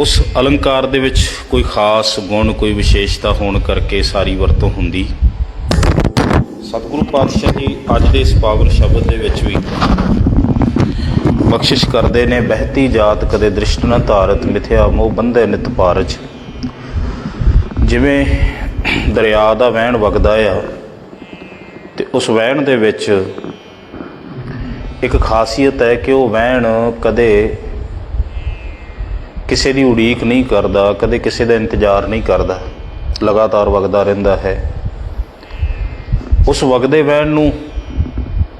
ਉਸ ਅਲੰਕਾਰ ਦੇ ਵਿੱਚ ਕੋਈ ਖਾਸ ਗੁਣ, ਕੋਈ ਵਿਸ਼ੇਸ਼ਤਾ ਹੋਣ ਕਰਕੇ ਸਾਰੀ ਵਰਤੋਂ ਹੁੰਦੀ ਸਤਿਗੁਰੂ ਪਾਤਸ਼ਾਹ ਜੀ ਅੱਜ ਦੇ ਇਸ ਪਾਵਨ ਸ਼ਬਦ ਦੇ ਵਿੱਚ ਵੀ ਬਖਸ਼ਿਸ਼ ਕਰਦੇ ਨੇ, ਬਹਿਤੀ ਜਾਤ ਕਦੇ ਦ੍ਰਿਸ਼ਟ ਨਾ ਧਾਰਤ, ਮਿਥਿਆ ਮੋਹ ਬੰਧੇ ਨਿਤ ਪਾਰਜ। ਜਿਵੇਂ ਦਰਿਆ ਦਾ ਵਹਿਣ ਵਗਦਾ ਆ ਤੇ ਉਸ ਵਹਿਣ ਦੇ ਵਿੱਚ ਇੱਕ ਖਾਸੀਅਤ ਹੈ ਕਿ ਉਹ ਵਹਿਣ ਕਦੇ ਕਿਸੇ ਦੀ ਉਡੀਕ ਨਹੀਂ ਕਰਦਾ, ਕਦੇ ਕਿਸੇ ਦਾ ਇੰਤਜ਼ਾਰ ਨਹੀਂ ਕਰਦਾ, ਲਗਾਤਾਰ ਵਗਦਾ ਰਹਿੰਦਾ ਹੈ। ਉਸ ਵਗਦੇ ਵਹਿਣ ਨੂੰ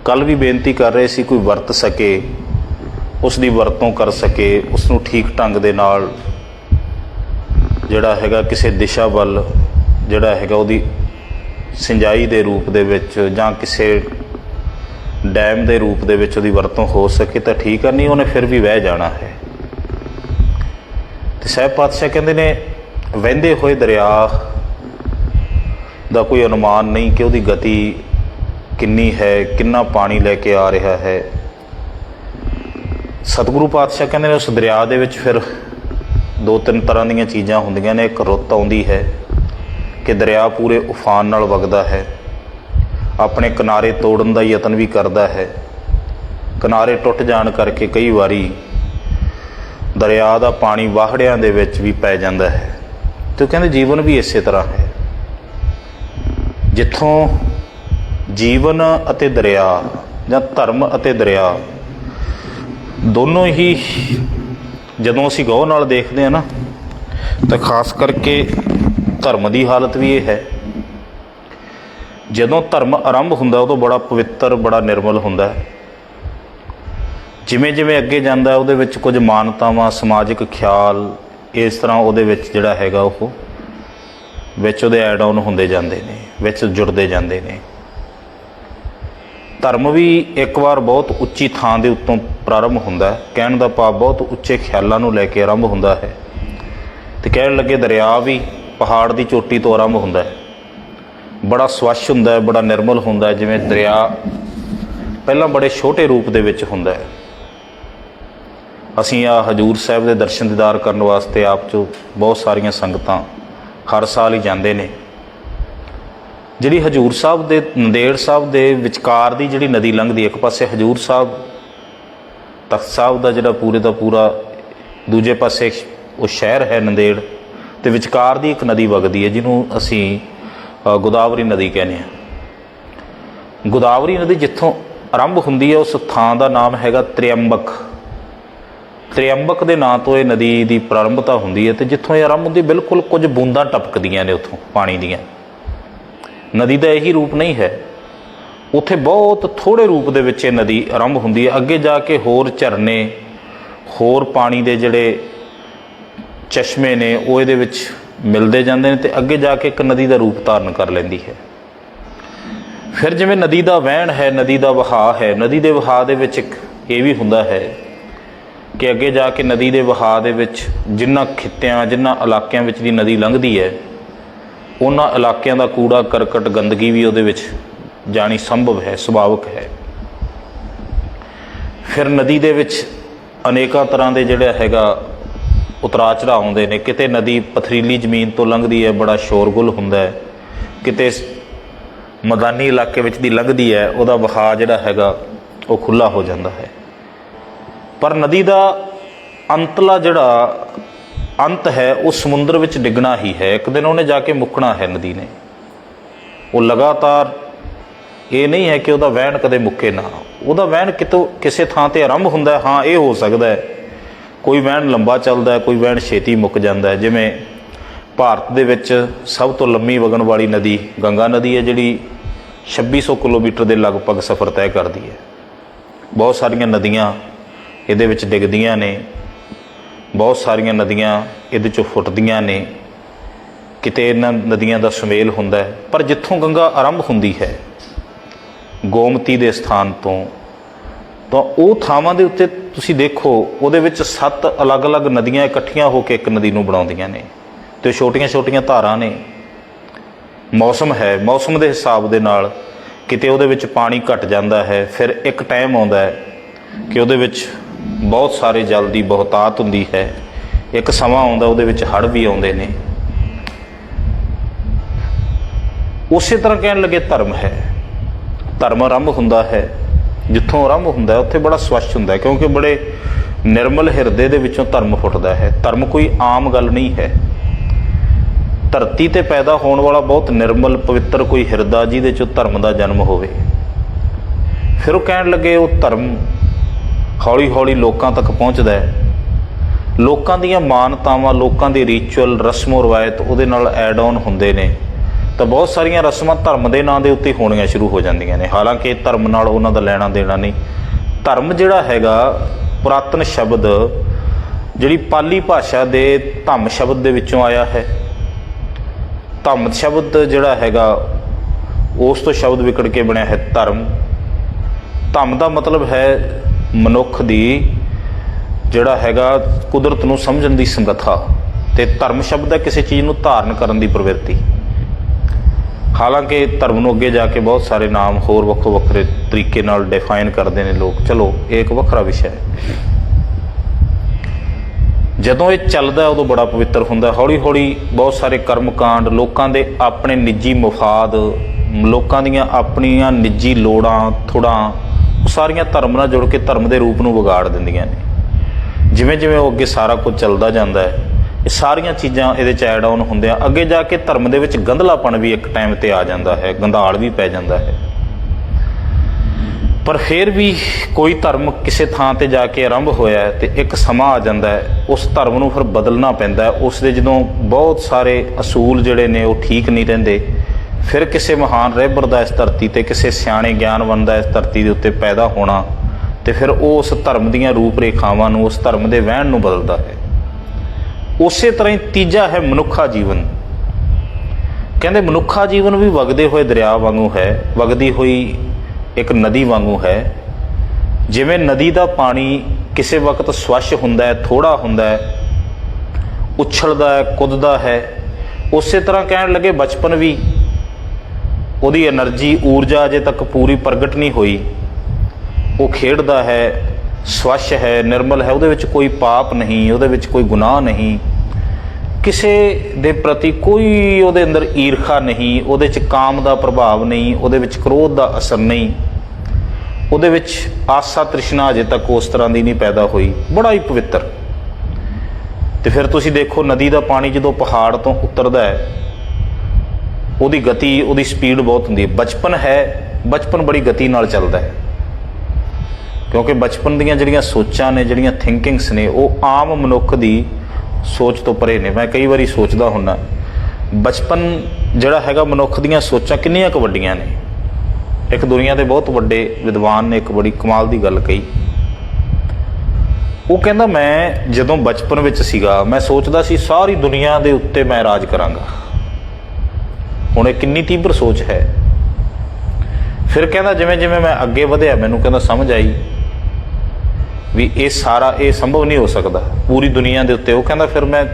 ਕੱਲ ਵੀ ਬੇਨਤੀ ਕਰ ਰਹੇ ਸੀ ਕੋਈ ਵਰਤ ਸਕੇ, ਉਸ ਦੀ ਵਰਤੋਂ ਕਰ ਸਕੇ, ਉਸ ਨੂੰ ਠੀਕ ਢੰਗ ਦੇ ਨਾਲ ਜਿਹੜਾ ਹੈਗਾ ਕਿਸੇ ਦਿਸ਼ਾ ਵੱਲ, ਜਿਹੜਾ ਹੈਗਾ ਉਹਦੀ ਸਿੰਜਾਈ ਦੇ ਰੂਪ ਦੇ ਵਿੱਚ ਜਾਂ ਕਿਸੇ ਡੈਮ ਦੇ ਰੂਪ ਦੇ ਵਿੱਚ ਉਹਦੀ ਵਰਤੋਂ ਹੋ ਸਕੇ ਤਾਂ ਠੀਕ ਆ, ਨਹੀਂ ਉਹਨੇ ਫਿਰ ਵੀ ਵਹਿ ਜਾਣਾ ਹੈ। ਤੇ ਸਹਿਬ ਪਾਤਸ਼ਾਹ ਕਹਿੰਦੇ ਨੇ, ਵਹਿੰਦੇ ਹੋਏ ਦਰਿਆ ਦਾ ਕੋਈ ਅਨੁਮਾਨ ਨਹੀਂ ਕਿ ਉਹਦੀ ਗਤੀ ਕਿੰਨੀ ਹੈ, ਕਿੰਨਾ ਪਾਣੀ ਲੈ ਕੇ ਆ ਰਿਹਾ ਹੈ। ਸਤਿਗੁਰੂ ਪਾਤਸ਼ਾਹ ਕਹਿੰਦੇ ਨੇ, ਉਸ ਦਰਿਆ ਦੇ ਵਿੱਚ ਫਿਰ ਦੋ ਤਿੰਨ ਤਰ੍ਹਾਂ ਦੀਆਂ ਚੀਜ਼ਾਂ ਹੁੰਦੀਆਂ ਨੇ। ਇੱਕ ਰੁੱਤ ਆਉਂਦੀ ਹੈ ਕਿ ਦਰਿਆ ਪੂਰੇ ਉਫਾਨ ਨਾਲ ਵਗਦਾ ਹੈ। ਆਪਣੇ ਕਿਨਾਰੇ ਤੋੜਨ ਦਾ ਯਤਨ ਵੀ ਕਰਦਾ ਹੈ। ਕਿਨਾਰੇ ਟੁੱਟ ਜਾਣ ਕਰਕੇ ਕਈ ਵਾਰੀ ਦਰਿਆ ਦਾ ਪਾਣੀ ਵਾਹੜਿਆਂ ਦੇ ਵਿੱਚ ਵੀ ਪੈ ਜਾਂਦਾ ਹੈ। ਤੇ ਉਹ ਕਹਿੰਦੇ ਜੀਵਨ ਵੀ ਇਸੇ ਤਰ੍ਹਾਂ ਹੈ। ਜਿੱਥੋਂ ਜੀਵਨ ਅਤੇ ਦਰਿਆ ਜਾਂ ਧਰਮ ਅਤੇ ਦਰਿਆ ਦੋਨੋਂ ਹੀ ਜਦੋਂ ਅਸੀਂ ਗੌਰ ਨਾਲ ਦੇਖਦੇ ਹਾਂ ਨਾ, ਤਾਂ ਖਾਸ ਕਰਕੇ ਧਰਮ ਦੀ ਹਾਲਤ ਵੀ ਇਹ ਹੈ। ਜਦੋਂ ਧਰਮ ਆਰੰਭ ਹੁੰਦਾ, ਉਦੋਂ ਬੜਾ ਪਵਿੱਤਰ, ਬੜਾ ਨਿਰਮਲ ਹੁੰਦਾ ਹੈ। ਜਿਵੇਂ ਜਿਵੇਂ ਅੱਗੇ ਜਾਂਦਾ, ਉਹਦੇ ਵਿੱਚ ਕੁਝ ਮਾਨਤਾਵਾਂ, ਸਮਾਜਿਕ ਖਿਆਲ, ਇਸ ਤਰ੍ਹਾਂ ਉਹਦੇ ਵਿੱਚ ਜਿਹੜਾ ਹੈਗਾ ਉਹ ਵਿੱਚ ਉਹਦੇ ਐਡ ਆਨ ਹੁੰਦੇ ਜਾਂਦੇ ਨੇ, ਵਿੱਚ ਜੁੜਦੇ ਜਾਂਦੇ ਨੇ। ਧਰਮ ਵੀ ਇੱਕ ਵਾਰ ਬਹੁਤ ਉੱਚੀ ਥਾਂ ਦੇ ਉੱਤੋਂ ਪ੍ਰਾਰੰਭ ਹੁੰਦਾ ਹੈ। ਕਹਿਣ ਦਾ ਭਾਵ ਬਹੁਤ ਉੱਚੇ ਖਿਆਲਾਂ ਨੂੰ ਲੈ ਕੇ ਆਰੰਭ ਹੁੰਦਾ ਹੈ। ਤੇ ਕਹਿਣ ਲੱਗੇ ਦਰਿਆ ਵੀ ਪਹਾੜ ਦੀ ਚੋਟੀ ਤੋਂ ਆਰੰਭ ਹੁੰਦਾ ਹੈ। ਬੜਾ ਸਵੱਛ ਹੁੰਦਾ ਹੈ, ਬੜਾ ਨਿਰਮਲ ਹੁੰਦਾ ਹੈ, ਜਿਵੇਂ ਦਰਿਆ ਪਹਿਲਾਂ ਬੜੇ ਛੋਟੇ ਰੂਪ ਦੇ ਵਿੱਚ ਹੁੰਦਾ ਹੈ। ਅਸੀਂ ਆ ਹਜੂਰ ਸਾਹਿਬ ਦੇ ਦਰਸ਼ਨ ਦੀਦਾਰ ਕਰਨ ਵਾਸਤੇ ਆਪ ਚੋਂ ਬਹੁਤ ਸਾਰੀਆਂ ਸੰਗਤਾਂ ਹਰ ਸਾਲ ਹੀ ਜਾਂਦੇ ਨੇ। ਜਿਹੜੀ ਹਜੂਰ ਸਾਹਿਬ ਦੇ ਨੰਦੇੜ ਸਾਹਿਬ ਦੇ ਵਿਚਕਾਰ ਦੀ ਜਿਹੜੀ ਨਦੀ ਲੰਘਦੀ ਹੈ, ਇੱਕ ਪਾਸੇ ਹਜੂਰ ਸਾਹਿਬ ਤਖਤ ਸਾਹਿਬ ਦਾ ਜਿਹੜਾ ਪੂਰੇ ਦਾ ਪੂਰਾ ਦੂਜੇ ਪਾਸੇ ਉਹ ਸ਼ਹਿਰ ਹੈ ਨੰਦੇੜ ਤੇ ਵਿਚਕਾਰ ਦੀ ਇੱਕ ਨਦੀ ਵਗਦੀ ਹੈ ਜਿਹਨੂੰ ਅਸੀਂ ਗੋਦਾਵਰੀ ਨਦੀ ਕਹਿੰਦੇ ਹਾਂ। ਗੋਦਾਵਰੀ ਨਦੀ ਜਿੱਥੋਂ ਆਰੰਭ ਹੁੰਦੀ ਹੈ ਉਸ ਥਾਂ ਦਾ ਨਾਮ ਹੈਗਾ ਤ੍ਰਿਅੰਬਕ। ਤ੍ਰਿਅੰਬਕ ਦੇ ਨਾਂ ਤੋਂ ਇਹ ਨਦੀ ਦੀ ਪ੍ਰਾਰੰਭਤਾ ਹੁੰਦੀ ਹੈ ਤੇ ਜਿੱਥੋਂ ਇਹ ਆਰੰਭ ਹੁੰਦੀ ਬਿਲਕੁਲ ਕੁਝ ਬੂੰਦਾਂ ਟਪਕਦੀਆਂ ਨੇ ਉੱਥੋਂ ਪਾਣੀ ਦੀਆਂ। ਨਦੀ ਦਾ ਇਹੀ ਰੂਪ ਨਹੀਂ ਹੈ। ਉੱਥੇ ਬਹੁਤ ਥੋੜੇ ਰੂਪ ਦੇ ਵਿੱਚ ਇਹ ਨਦੀ ਆਰੰਭ ਹੁੰਦੀ ਹੈ। ਅੱਗੇ ਜਾ ਕੇ ਹੋਰ ਝਰਨੇ, ਹੋਰ ਪਾਣੀ ਦੇ ਜਿਹੜੇ ਚਸ਼ਮੇ ਨੇ, ਉਹ ਇਹਦੇ ਵਿੱਚ ਮਿਲਦੇ ਜਾਂਦੇ ਨੇ ਤੇ ਅੱਗੇ ਜਾ ਕੇ ਇੱਕ ਨਦੀ ਦਾ ਰੂਪ ਧਾਰਨ ਕਰ ਲੈਂਦੀ ਹੈ। ਫਿਰ ਜਿਵੇਂ ਨਦੀ ਦਾ ਵਹਿਣ ਹੈ, ਨਦੀ ਦਾ ਵਹਾਅ ਹੈ, ਨਦੀ ਦੇ ਵਹਾਅ ਦੇ ਵਿੱਚ ਇੱਕ ਇਹ ਵੀ ਹੁੰਦਾ ਹੈ ਕਿ ਅੱਗੇ ਜਾ ਕੇ ਨਦੀ ਦੇ ਵਹਾਅ ਦੇ ਵਿੱਚ ਜਿੰਨਾ ਖਿੱਤਿਆਂ, ਜਿੰਨਾ ਇਲਾਕਿਆਂ ਵਿੱਚ ਦੀ ਨਦੀ ਲੰਘਦੀ ਹੈ, ਉਹਨਾਂ ਇਲਾਕਿਆਂ ਦਾ ਕੂੜਾ, ਕਰਕਟ, ਗੰਦਗੀ ਵੀ ਉਹਦੇ ਵਿੱਚ ਜਾਣੀ ਸੰਭਵ ਹੈ, ਸੁਭਾਵਿਕ ਹੈ। ਫਿਰ ਨਦੀ ਦੇ ਵਿੱਚ ਅਨੇਕਾਂ ਤਰ੍ਹਾਂ ਦੇ ਜਿਹੜਾ ਹੈਗਾ ਉਤਰਾ ਚੜਾਅ ਆਉਂਦੇ ਨੇ। ਕਿਤੇ ਨਦੀ ਪਥਰੀਲੀ ਜ਼ਮੀਨ ਤੋਂ ਲੰਘਦੀ ਹੈ, ਬੜਾ ਸ਼ੋਰਗੁਲ ਹੁੰਦਾ ਹੈ। ਕਿਤੇ ਮੈਦਾਨੀ ਇਲਾਕੇ ਵਿੱਚ ਦੀ ਲੰਘਦੀ ਹੈ, ਉਹਦਾ ਵਹਾਅ ਜਿਹੜਾ ਹੈਗਾ ਉਹ ਖੁੱਲਾ ਹੋ ਜਾਂਦਾ ਹੈ। ਪਰ ਨਦੀ ਦਾ ਅੰਤਲਾ ਜਿਹੜਾ ਅੰਤ ਹੈ, ਉਹ ਸਮੁੰਦਰ ਵਿੱਚ ਡਿੱਗਣਾ ਹੀ ਹੈ। ਇੱਕ ਦਿਨ ਉਹਨੇ ਜਾ ਕੇ ਮੁੱਕਣਾ ਹੈ ਨਦੀ ਨੇ। ਉਹ ਲਗਾਤਾਰ ਇਹ ਨਹੀਂ ਹੈ ਕਿ ਉਹਦਾ ਵਹਿਣ ਕਦੇ ਮੁੱਕੇ ਨਾ। ਉਹਦਾ ਵਹਿਣ ਕਿਤੋਂ ਕਿਸੇ ਥਾਂ ਤੇ ਆਰੰਭ ਹੁੰਦਾ ਹਾਂ। ਇਹ ਹੋ ਸਕਦਾ ਹੈ। ਕੋਈ ਵਹਿਣ ਲੰਬਾ ਚੱਲਦਾ ਕੋਈ ਵਹਿਣ ਛੇਤੀ ਮੁੱਕ ਜਾਂਦਾ ਹੈ। ਜਿਵੇਂ ਭਾਰਤ ਦੇ ਵਿੱਚ ਸਭ ਤੋਂ ਲੰਮੀ ਵਗਣ ਵਾਲੀ ਨਦੀ ਗੰਗਾ ਨਦੀ ਹੈ, ਜਿਹੜੀ 2600 ਕਿਲੋਮੀਟਰ ਦੇ ਲਗਭਗ ਸਫ਼ਰ ਤੈਅ ਕਰਦੀ ਹੈ। ਬਹੁਤ ਸਾਰੀਆਂ ਨਦੀਆਂ ਇਹਦੇ ਵਿੱਚ ਡਿੱਗਦੀਆਂ ਨੇ, ਬਹੁਤ ਸਾਰੀਆਂ ਨਦੀਆਂ ਇਹਦੇ ਚੋਂ ਫੁੱਟਦੀਆਂ ਨੇ। ਕਿਤੇ ਇਹਨਾਂ ਨਦੀਆਂ ਦਾ ਸੁਮੇਲ ਹੁੰਦਾ ਹੈ, ਪਰ ਜਿੱਥੋਂ ਗੰਗਾ ਆਰੰਭ ਹੁੰਦੀ ਹੈ, ਗੋਮਤੀ ਦੇ ਸਥਾਨ ਤੋਂ, ਤਾਂ ਉਹ ਥਾਵਾਂ ਦੇ ਉੱਤੇ ਤੁਸੀਂ ਦੇਖੋ, ਉਹਦੇ ਵਿੱਚ ਸੱਤ ਅਲੱਗ-ਅਲੱਗ ਨਦੀਆਂ ਇਕੱਠੀਆਂ ਹੋ ਕੇ ਇੱਕ ਨਦੀ ਨੂੰ ਬਣਾਉਂਦੀਆਂ ਨੇ, ਤੇ ਛੋਟੀਆਂ-ਛੋਟੀਆਂ ਧਾਰਾਂ ਨੇ। ਮੌਸਮ ਹੈ, ਮੌਸਮ ਦੇ ਹਿਸਾਬ ਦੇ ਨਾਲ ਕਿਤੇ ਉਹਦੇ ਵਿੱਚ ਪਾਣੀ ਘਟ ਜਾਂਦਾ ਹੈ, ਫਿਰ ਇੱਕ ਟਾਈਮ ਆਉਂਦਾ ਹੈ ਕਿ ਉਹਦੇ ਵਿੱਚ ਬਹੁਤ ਸਾਰੇ ਜਲ ਦੀ ਬਹੁਤਾਤ ਹੁੰਦੀ ਹੈ। ਇੱਕ ਸਮਾਂ ਆਉਂਦਾ, ਉਹਦੇ ਵਿੱਚ ਹੜ੍ਹ ਵੀ ਆਉਂਦੇ ਨੇ। ਉਸੇ ਤਰ੍ਹਾਂ ਕਹਿਣ ਲੱਗੇ ਧਰਮ ਹੈ। ਧਰਮ ਆਰੰਭ ਹੁੰਦਾ ਹੈ। ਜਿੱਥੋਂ ਆਰੰਭ ਹੁੰਦਾ ਉੱਥੇ ਬੜਾ ਸਵੱਛ ਹੁੰਦਾ ਕਿਉਂਕਿ ਬੜੇ ਨਿਰਮਲ ਹਿਰਦੇ ਦੇ ਵਿੱਚੋਂ ਧਰਮ ਫੁੱਟਦਾ ਹੈ। ਧਰਮ ਕੋਈ ਆਮ ਗੱਲ ਨਹੀਂ ਹੈ। ਧਰਤੀ ਤੇ ਪੈਦਾ ਹੋਣ ਵਾਲਾ ਬਹੁਤ ਨਿਰਮਲ, ਪਵਿੱਤਰ ਕੋਈ ਹਿਰਦਾ ਜਿਹਦੇ ਚੋਂ ਧਰਮ ਦਾ ਜਨਮ ਹੋਵੇ। ਫਿਰ ਉਹ ਕਹਿਣ ਲੱਗੇ, ਉਹ ਧਰਮ ਹੌਲੀ ਹੌਲੀ ਲੋਕਾਂ ਤੱਕ ਪਹੁੰਚਦਾ ਹੈ। ਲੋਕਾਂ ਦੀਆਂ ਮਾਨਤਾਵਾਂ, ਲੋਕਾਂ ਦੇ ਰਿਚੁਅਲ ਰਸਮੋ ਰਵਾਇਤ ਉਹਦੇ ਨਾਲ ਐਡ ਆਨ ਹੁੰਦੇ ਨੇ। ਤਾਂ ਬਹੁਤ ਸਾਰੀਆਂ ਰਸਮਾਂ ਧਰਮ ਦੇ ਨਾਂ ਦੇ ਉੱਤੇ ਹੋਣੀਆਂ ਸ਼ੁਰੂ ਹੋ ਜਾਂਦੀਆਂ ਨੇ। ਹਾਲਾਂਕਿ ਧਰਮ ਨਾਲ ਉਹਨਾਂ ਦਾ ਲੈਣਾ ਦੇਣਾ ਨਹੀਂ। ਧਰਮ ਜਿਹੜਾ ਹੈਗਾ, ਪੁਰਾਤਨ ਸ਼ਬਦ, ਜਿਹੜੀ ਪਾਲੀ ਭਾਸ਼ਾ ਦੇ ਧੰਮ ਸ਼ਬਦ ਦੇ ਵਿੱਚੋਂ ਆਇਆ ਹੈ। ਧੰਮ ਸ਼ਬਦ ਜਿਹੜਾ ਹੈਗਾ, ਉਸ ਤੋਂ ਸ਼ਬਦ ਵਿਕੜ ਕੇ ਬਣਿਆ ਹੈ ਧਰਮ। ਧੰਮ ਦਾ ਮਤਲਬ ਹੈ ਮਨੁੱਖ ਦੀ ਜਿਹੜਾ ਹੈਗਾ ਕੁਦਰਤ ਨੂੰ ਸਮਝਣ ਦੀ ਸਮਰੱਥਾ ਤੇ ਧਰਮ ਸ਼ਬਦ ਹੈ ਕਿਸੇ ਚੀਜ਼ ਨੂੰ ਧਾਰਨ ਕਰਨ ਦੀ ਪ੍ਰਵਿਰਤੀ। ਹਾਲਾਂਕਿ ਧਰਮ ਨੂੰ ਅੱਗੇ ਜਾ ਕੇ ਬਹੁਤ ਸਾਰੇ ਨਾਮ ਹੋਰ ਵੱਖੋ ਵੱਖਰੇ ਤਰੀਕੇ ਨਾਲ ਡਿਫਾਈਨ ਕਰਦੇ ਨੇ ਲੋਕ। ਚਲੋ, ਇਹ ਇੱਕ ਵੱਖਰਾ ਵਿਸ਼ਾ ਹੈ। ਜਦੋਂ ਇਹ ਚੱਲਦਾ ਉਦੋਂ ਬੜਾ ਪਵਿੱਤਰ ਹੁੰਦਾ ਹੌਲੀ ਹੌਲੀ ਬਹੁਤ ਸਾਰੇ ਕਰਮ ਕਾਂਡ ਲੋਕਾਂ ਦੇ ਆਪਣੇ ਨਿੱਜੀ ਮਫਾਦ, ਲੋਕਾਂ ਦੀਆਂ ਆਪਣੀਆਂ ਨਿੱਜੀ ਲੋੜਾਂ, ਥੋੜਾਂ ਸਾਰੀਆਂ ਧਰਮ ਨਾਲ ਜੁੜ ਕੇ ਧਰਮ ਦੇ ਰੂਪ ਨੂੰ ਵਿਗਾੜ ਦਿੰਦੀਆਂ ਨੇ। ਜਿਵੇਂ ਜਿਵੇਂ ਉਹ ਅੱਗੇ ਸਾਰਾ ਕੁਝ ਚੱਲਦਾ ਜਾਂਦਾ ਹੈ, ਇਹ ਸਾਰੀਆਂ ਚੀਜ਼ਾਂ ਇਹਦੇ ਚ ਐਡ ਆਨ ਹੁੰਦਿਆਂ। ਅੱਗੇ ਜਾ ਕੇ ਧਰਮ ਦੇ ਵਿੱਚ ਗੰਧਲਾਪਣ ਵੀ ਇੱਕ ਟਾਈਮ ਤੇ ਆ ਜਾਂਦਾ ਹੈ, ਗੰਧਾਲ ਵੀ ਪੈ ਜਾਂਦਾ ਹੈ। ਪਰ ਫਿਰ ਵੀ ਕੋਈ ਧਰਮ ਕਿਸੇ ਥਾਂ ਤੇ ਜਾ ਕੇ ਆਰੰਭ ਹੋਇਆ ਹੈ ਤੇ ਇੱਕ ਸਮਾਂ ਆ ਜਾਂਦਾ ਹੈ, ਉਸ ਧਰਮ ਨੂੰ ਫਿਰ ਬਦਲਣਾ ਪੈਂਦਾ ਹੈ। ਉਸ ਦੇ ਜਦੋਂ ਬਹੁਤ ਸਾਰੇ ਅਸੂਲ ਜਿਹੜੇ ਨੇ ਉਹ ਠੀਕ ਨਹੀਂ ਰਹਿੰਦੇ ਫਿਰ ਕਿਸੇ ਮਹਾਨ ਰਹਿਬਰ ਦਾ ਇਸ ਧਰਤੀ ਤੇ, ਕਿਸੇ ਸਿਆਣੇ ਗਿਆਨਵੰਤ ਦਾ ਇਸ ਧਰਤੀ ਦੇ ਉੱਤੇ ਪੈਦਾ ਹੋਣਾ ਤੇ ਫਿਰ ਉਹ ਉਸ ਧਰਮ ਦੀਆਂ ਰੂਪ ਰੇਖਾਵਾਂ ਨੂੰ, ਉਸ ਧਰਮ ਦੇ ਵਹਿਣ ਨੂੰ ਬਦਲਦਾ ਹੈ। ਉਸੇ ਤਰ੍ਹਾਂ ਹੀ ਤੀਜਾ ਹੈ ਮਨੁੱਖਾ ਜੀਵਨ। ਕਹਿੰਦੇ ਮਨੁੱਖਾ ਜੀਵਨ ਵੀ ਵਗਦੇ ਹੋਏ ਦਰਿਆ ਵਾਂਗੂ ਹੈ, ਵਗਦੀ ਹੋਈ ਇੱਕ ਨਦੀ ਵਾਂਗੂ ਹੈ। ਜਿਵੇਂ ਨਦੀ ਦਾ ਪਾਣੀ ਕਿਸੇ ਵਕਤ ਸਵੱਛ ਹੁੰਦਾ ਹੈ ਥੋੜਾ ਹੁੰਦਾ ਹੈ, ਉਛਲਦਾ ਹੈ, ਕੁੱਦਦਾ ਹੈ, ਉਸੇ ਤਰ੍ਹਾਂ ਕਹਿਣ ਲੱਗੇ ਬਚਪਨ ਵੀ ਉਹਦੀ એનર્ਜੀ, ਊਰਜਾ ਅਜੇ ਤੱਕ ਪੂਰੀ ਪ੍ਰਗਟ ਨਹੀਂ ਹੋਈ। ਉਹ ਖੇਡਦਾ ਹੈ, ਸਵੱਛ ਹੈ, ਨਿਰਮਲ ਹੈ, ਉਹਦੇ ਵਿੱਚ ਕੋਈ ਪਾਪ ਨਹੀਂ, ਉਹਦੇ ਵਿੱਚ ਕੋਈ ਗੁਨਾਹ ਨਹੀਂ। ਕਿਸੇ ਦੇ ਪ੍ਰਤੀ ਕੋਈ ਉਹਦੇ ਅੰਦਰ ਈਰਖਾ ਨਹੀਂ, ਉਹਦੇ ਵਿੱਚ ਕਾਮ ਦਾ ਪ੍ਰਭਾਵ ਨਹੀਂ, ਉਹਦੇ ਵਿੱਚ ਕ੍ਰੋਧ ਦਾ ਅਸਰ ਨਹੀਂ। ਉਹਦੇ ਵਿੱਚ ਆਸਾ ਤ੍ਰਿਸ਼ਨਾ ਅਜੇ ਤੱਕ ਉਸ ਤਰ੍ਹਾਂ ਦੀ ਨਹੀਂ ਪੈਦਾ ਹੋਈ। ਬੜਾ ਹੀ ਪਵਿੱਤਰ। ਤੇ ਫਿਰ ਤੁਸੀਂ ਦੇਖੋ, ਨਦੀ ਦਾ ਪਾਣੀ ਜਦੋਂ ਪਹਾੜ ਤੋਂ ਉਤਰਦਾ ਹੈ ਉਹਦੀ ਗਤੀ, ਉਹਦੀ ਸਪੀਡ ਬਹੁਤ ਹੁੰਦੀ ਹੈ। ਬਚਪਨ ਹੈ, ਬਚਪਨ ਬੜੀ ਗਤੀ ਨਾਲ ਚੱਲਦਾ ਹੈ। ਕਿਉਂਕਿ ਬਚਪਨ ਦੀਆਂ ਜਿਹੜੀਆਂ ਸੋਚਾਂ ਨੇ, ਜਿਹੜੀਆਂ ਥਿੰਕਿੰਗਸ ਨੇ, ਉਹ ਆਮ ਮਨੁੱਖ ਦੀ ਸੋਚ ਤੋਂ ਪਰੇ ਨੇ। ਮੈਂ ਕਈ ਵਾਰੀ ਸੋਚਦਾ ਹੁੰਨਾ ਬਚਪਨ ਜਿਹੜਾ ਹੈਗਾ ਮਨੁੱਖ ਦੀਆਂ ਸੋਚਾਂ ਕਿੰਨੀਆਂ ਕੁ ਵੱਡੀਆਂ ਨੇ? ਇੱਕ ਦੁਨੀਆ ਦੇ ਬਹੁਤ ਵੱਡੇ ਵਿਦਵਾਨ ਨੇ, ਇੱਕ ਬੜੀ ਕਮਾਲ ਦੀ ਗੱਲ ਕਹੀ। ਉਹ ਕਹਿੰਦਾ, ਮੈਂ ਜਦੋਂ ਬਚਪਨ ਵਿੱਚ ਸੀਗਾ, ਮੈਂ ਸੋਚਦਾ ਸੀ ਸਾਰੀ ਦੁਨੀਆ ਦੇ ਉੱਤੇ ਮੈਂ ਰਾਜ ਕਰਾਂਗਾ। ਹੁਣ ਇਹ ਕਿੰਨੀ ਤੀਬਰ ਸੋਚ ਹੈ? ਫਿਰ ਕਹਿੰਦਾ ਜਿਵੇਂ ਜਿਵੇਂ ਮੈਂ ਅੱਗੇ ਵਧਿਆ, ਮੈਨੂੰ ਕਹਿੰਦਾ ਸਮਝ ਆਈ ਵੀ ਇਹ ਸਾਰਾ ਇਹ ਸੰਭਵ ਨਹੀਂ ਹੋ ਸਕਦਾ। ਪੂਰੀ ਦੁਨੀਆ ਦੇ ਉੱਤੇ ਉਹ ਕਹਿੰਦਾ ਫਿਰ ਮੈਂ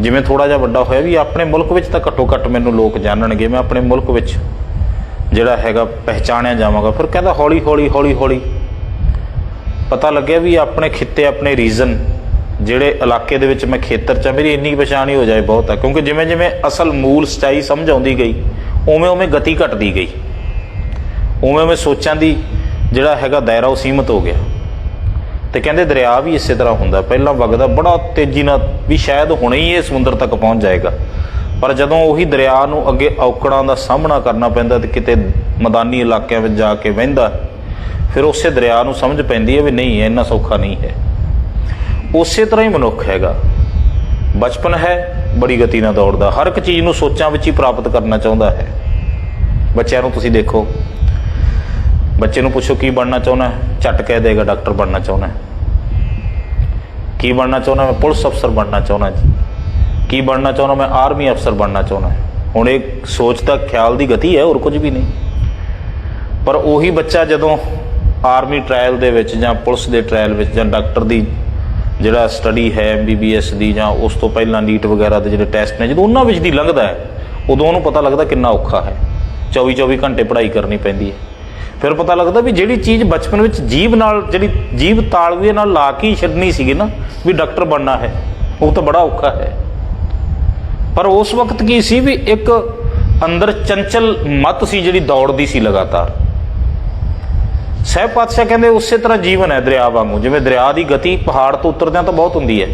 ਜਿਵੇਂ ਥੋੜਾ ਜਿਹਾ ਵੱਡਾ ਹੋਇਆ ਵੀ ਆਪਣੇ ਮੁਲਕ ਵਿੱਚ ਤਾਂ ਘੱਟੋ ਘੱਟ ਮੈਨੂੰ ਲੋਕ ਜਾਣਨਗੇ, ਮੈਂ ਆਪਣੇ ਮੁਲਕ ਵਿੱਚ ਜਿਹੜਾ ਹੈਗਾ ਪਹਿਚਾਣਿਆ ਜਾਵਾਂਗਾ। ਫਿਰ ਕਹਿੰਦਾ ਹੌਲੀ ਹੌਲੀ ਹੌਲੀ ਹੌਲੀ ਪਤਾ ਲੱਗਿਆ ਵੀ ਆਪਣੇ ਖਿੱਤੇ, ਆਪਣੇ ਰੀਜਨ ਜਿਹੜੇ ਇਲਾਕੇ ਦੇ ਵਿੱਚ ਮੈਂ ਖੇਤਰ ਚ ਮੇਰੀ ਇੰਨੀ ਪਛਾਣ ਹੀ ਹੋ ਜਾਏ ਬਹੁਤ ਆ, ਕਿਉਂਕਿ ਜਿਵੇਂ ਜਿਵੇਂ ਅਸਲ ਮੂਲ ਸਚਾਈ ਸਮਝ ਆਉਂਦੀ ਗਈ, ਉਵੇਂ ਉਵੇਂ ਗਤੀ ਘਟਦੀ ਗਈ। ਉਵੇਂ ਉਵੇਂ ਸੋਚਾਂ ਦੀ ਜਿਹੜਾ ਹੈਗਾ ਦਾਇਰਾ ਉਹ ਸੀਮਤ ਹੋ ਗਿਆ। ਤੇ ਕਹਿੰਦੇ ਦਰਿਆ ਵੀ ਇਸੇ ਤਰ੍ਹਾਂ ਹੁੰਦਾ, ਪਹਿਲਾਂ ਵਗਦਾ, ਬੜਾ ਤੇਜ਼ੀ ਨਾਲ ਵੀ ਸ਼ਾਇਦ ਹੁਣੇ ਹੀ ਇਹ ਸਮੁੰਦਰ ਤੱਕ ਪਹੁੰਚ ਜਾਏਗਾ। ਪਰ ਜਦੋਂ ਉਹੀ ਦਰਿਆ ਨੂੰ ਅੱਗੇ ਔਕੜਾਂ ਦਾ ਸਾਹਮਣਾ ਕਰਨਾ ਪੈਂਦਾ ਤੇ ਕਿਤੇ ਮੈਦਾਨੀ ਇਲਾਕਿਆਂ ਵਿੱਚ ਜਾ ਕੇ ਵਹਿੰਦਾ, ਫਿਰ ਉਸੇ ਦਰਿਆ ਨੂੰ ਸਮਝ ਪੈਂਦੀ ਹੈ ਵੀ ਨਹੀਂ, ਇਹ ਇੰਨਾ ਸੌਖਾ ਨਹੀਂ ਹੈ। ਉਸੇ ਤਰ੍ਹਾਂ ਹੀ ਮਨੁੱਖ ਹੈਗਾ। ਬਚਪਨ ਹੈ, ਬੜੀ ਗਤੀ ਨਾਲ ਦੌੜਦਾ। ਹਰ ਇੱਕ ਚੀਜ਼ ਨੂੰ ਸੋਚਾਂ ਵਿੱਚ ਹੀ ਪ੍ਰਾਪਤ ਕਰਨਾ ਚਾਹੁੰਦਾ ਹੈ। ਬੱਚਿਆਂ ਨੂੰ ਤੁਸੀਂ ਦੇਖੋ। ਬੱਚੇ ਨੂੰ ਪੁੱਛੋ, ਕੀ ਬਣਨਾ ਚਾਹੁੰਦਾ ਹੈ? ਝਟ ਕਹਿ ਦੇਗਾ, ਡਾਕਟਰ ਬਣਨਾ ਚਾਹੁੰਦਾ ਹੈ। ਕੀ ਬਣਨਾ ਚਾਹੁੰਦਾ ਮੈਂ? ਪੁਲਿਸ ਅਫਸਰ ਬਣਨਾ ਚਾਹੁੰਦਾ ਜੀ। ਕੀ ਬਣਨਾ ਚਾਹੁੰਦਾ ਮੈਂ? ਆਰਮੀ ਅਫਸਰ ਬਣਨਾ ਚਾਹੁੰਦਾ ਹੁਣ ਇਹ ਸੋਚ ਦਾ ਖਿਆਲ ਦੀ ਗਤੀ ਹੈ, ਹੋਰ ਕੁਝ ਵੀ ਨਹੀਂ। ਪਰ ਉਹੀ ਬੱਚਾ ਜਦੋਂ ਆਰਮੀ ਟ੍ਰਾਇਲ ਦੇ ਵਿੱਚ ਜਾਂ ਪੁਲਿਸ ਦੇ ਟ੍ਰਾਇਲ ਵਿੱਚ ਜਾਂ ਡਾਕਟਰ ਦੀ ਜਿਹੜਾ ਸਟੱਡੀ ਹੈ ਐਮਬੀਬੀਐਸ ਦੀ ਜਾਂ ਉਸ ਤੋਂ ਪਹਿਲਾਂ ਨੀਟ ਵਗੈਰਾ ਦੇ ਜਿਹੜੇ ਟੈਸਟ ਨੇ, ਜਦੋਂ ਉਹਨਾਂ ਵਿੱਚ ਦੀ ਲੰਘਦਾ ਹੈ, ਉਦੋਂ ਉਹਨੂੰ ਪਤਾ ਲੱਗਦਾ ਕਿੰਨਾ ਔਖਾ ਹੈ। 24 24 ਘੰਟੇ ਪੜ੍ਹਾਈ ਕਰਨੀ ਪੈਂਦੀ ਹੈ। ਫਿਰ ਪਤਾ ਲੱਗਦਾ ਵੀ ਜਿਹੜੀ ਚੀਜ਼ ਬਚਪਨ ਵਿੱਚ ਜੀਵ ਨਾਲ, ਜਿਹੜੀ ਜੀਵ ਤਾਲਵੇ ਨਾਲ ਲਾ ਕੇ ਛੱਡਣੀ ਸੀਗੀ ਨਾ, ਵੀ ਡਾਕਟਰ ਬਣਨਾ ਹੈ, ਉਹ ਤਾਂ ਬੜਾ ਔਖਾ ਹੈ। ਪਰ ਉਸ ਵਕਤ ਕੀ ਸੀ ਵੀ ਇੱਕ ਅੰਦਰ ਚੰਚਲ ਮਤ ਸੀ ਜਿਹੜੀ ਦੌੜਦੀ ਸੀ ਲਗਾਤਾਰ। ਸਹਿਬ ਪਾਤਸ਼ਾਹ ਕਹਿੰਦੇ ਉਸੇ ਤਰ੍ਹਾਂ ਜੀਵਨ ਹੈ ਦਰਿਆ ਵਾਂਗੂ। ਜਿਵੇਂ ਦਰਿਆ ਦੀ ਗਤੀ ਪਹਾੜ ਤੋਂ ਉਤਰਦਿਆਂ ਤਾਂ ਬਹੁਤ ਹੁੰਦੀ ਹੈ,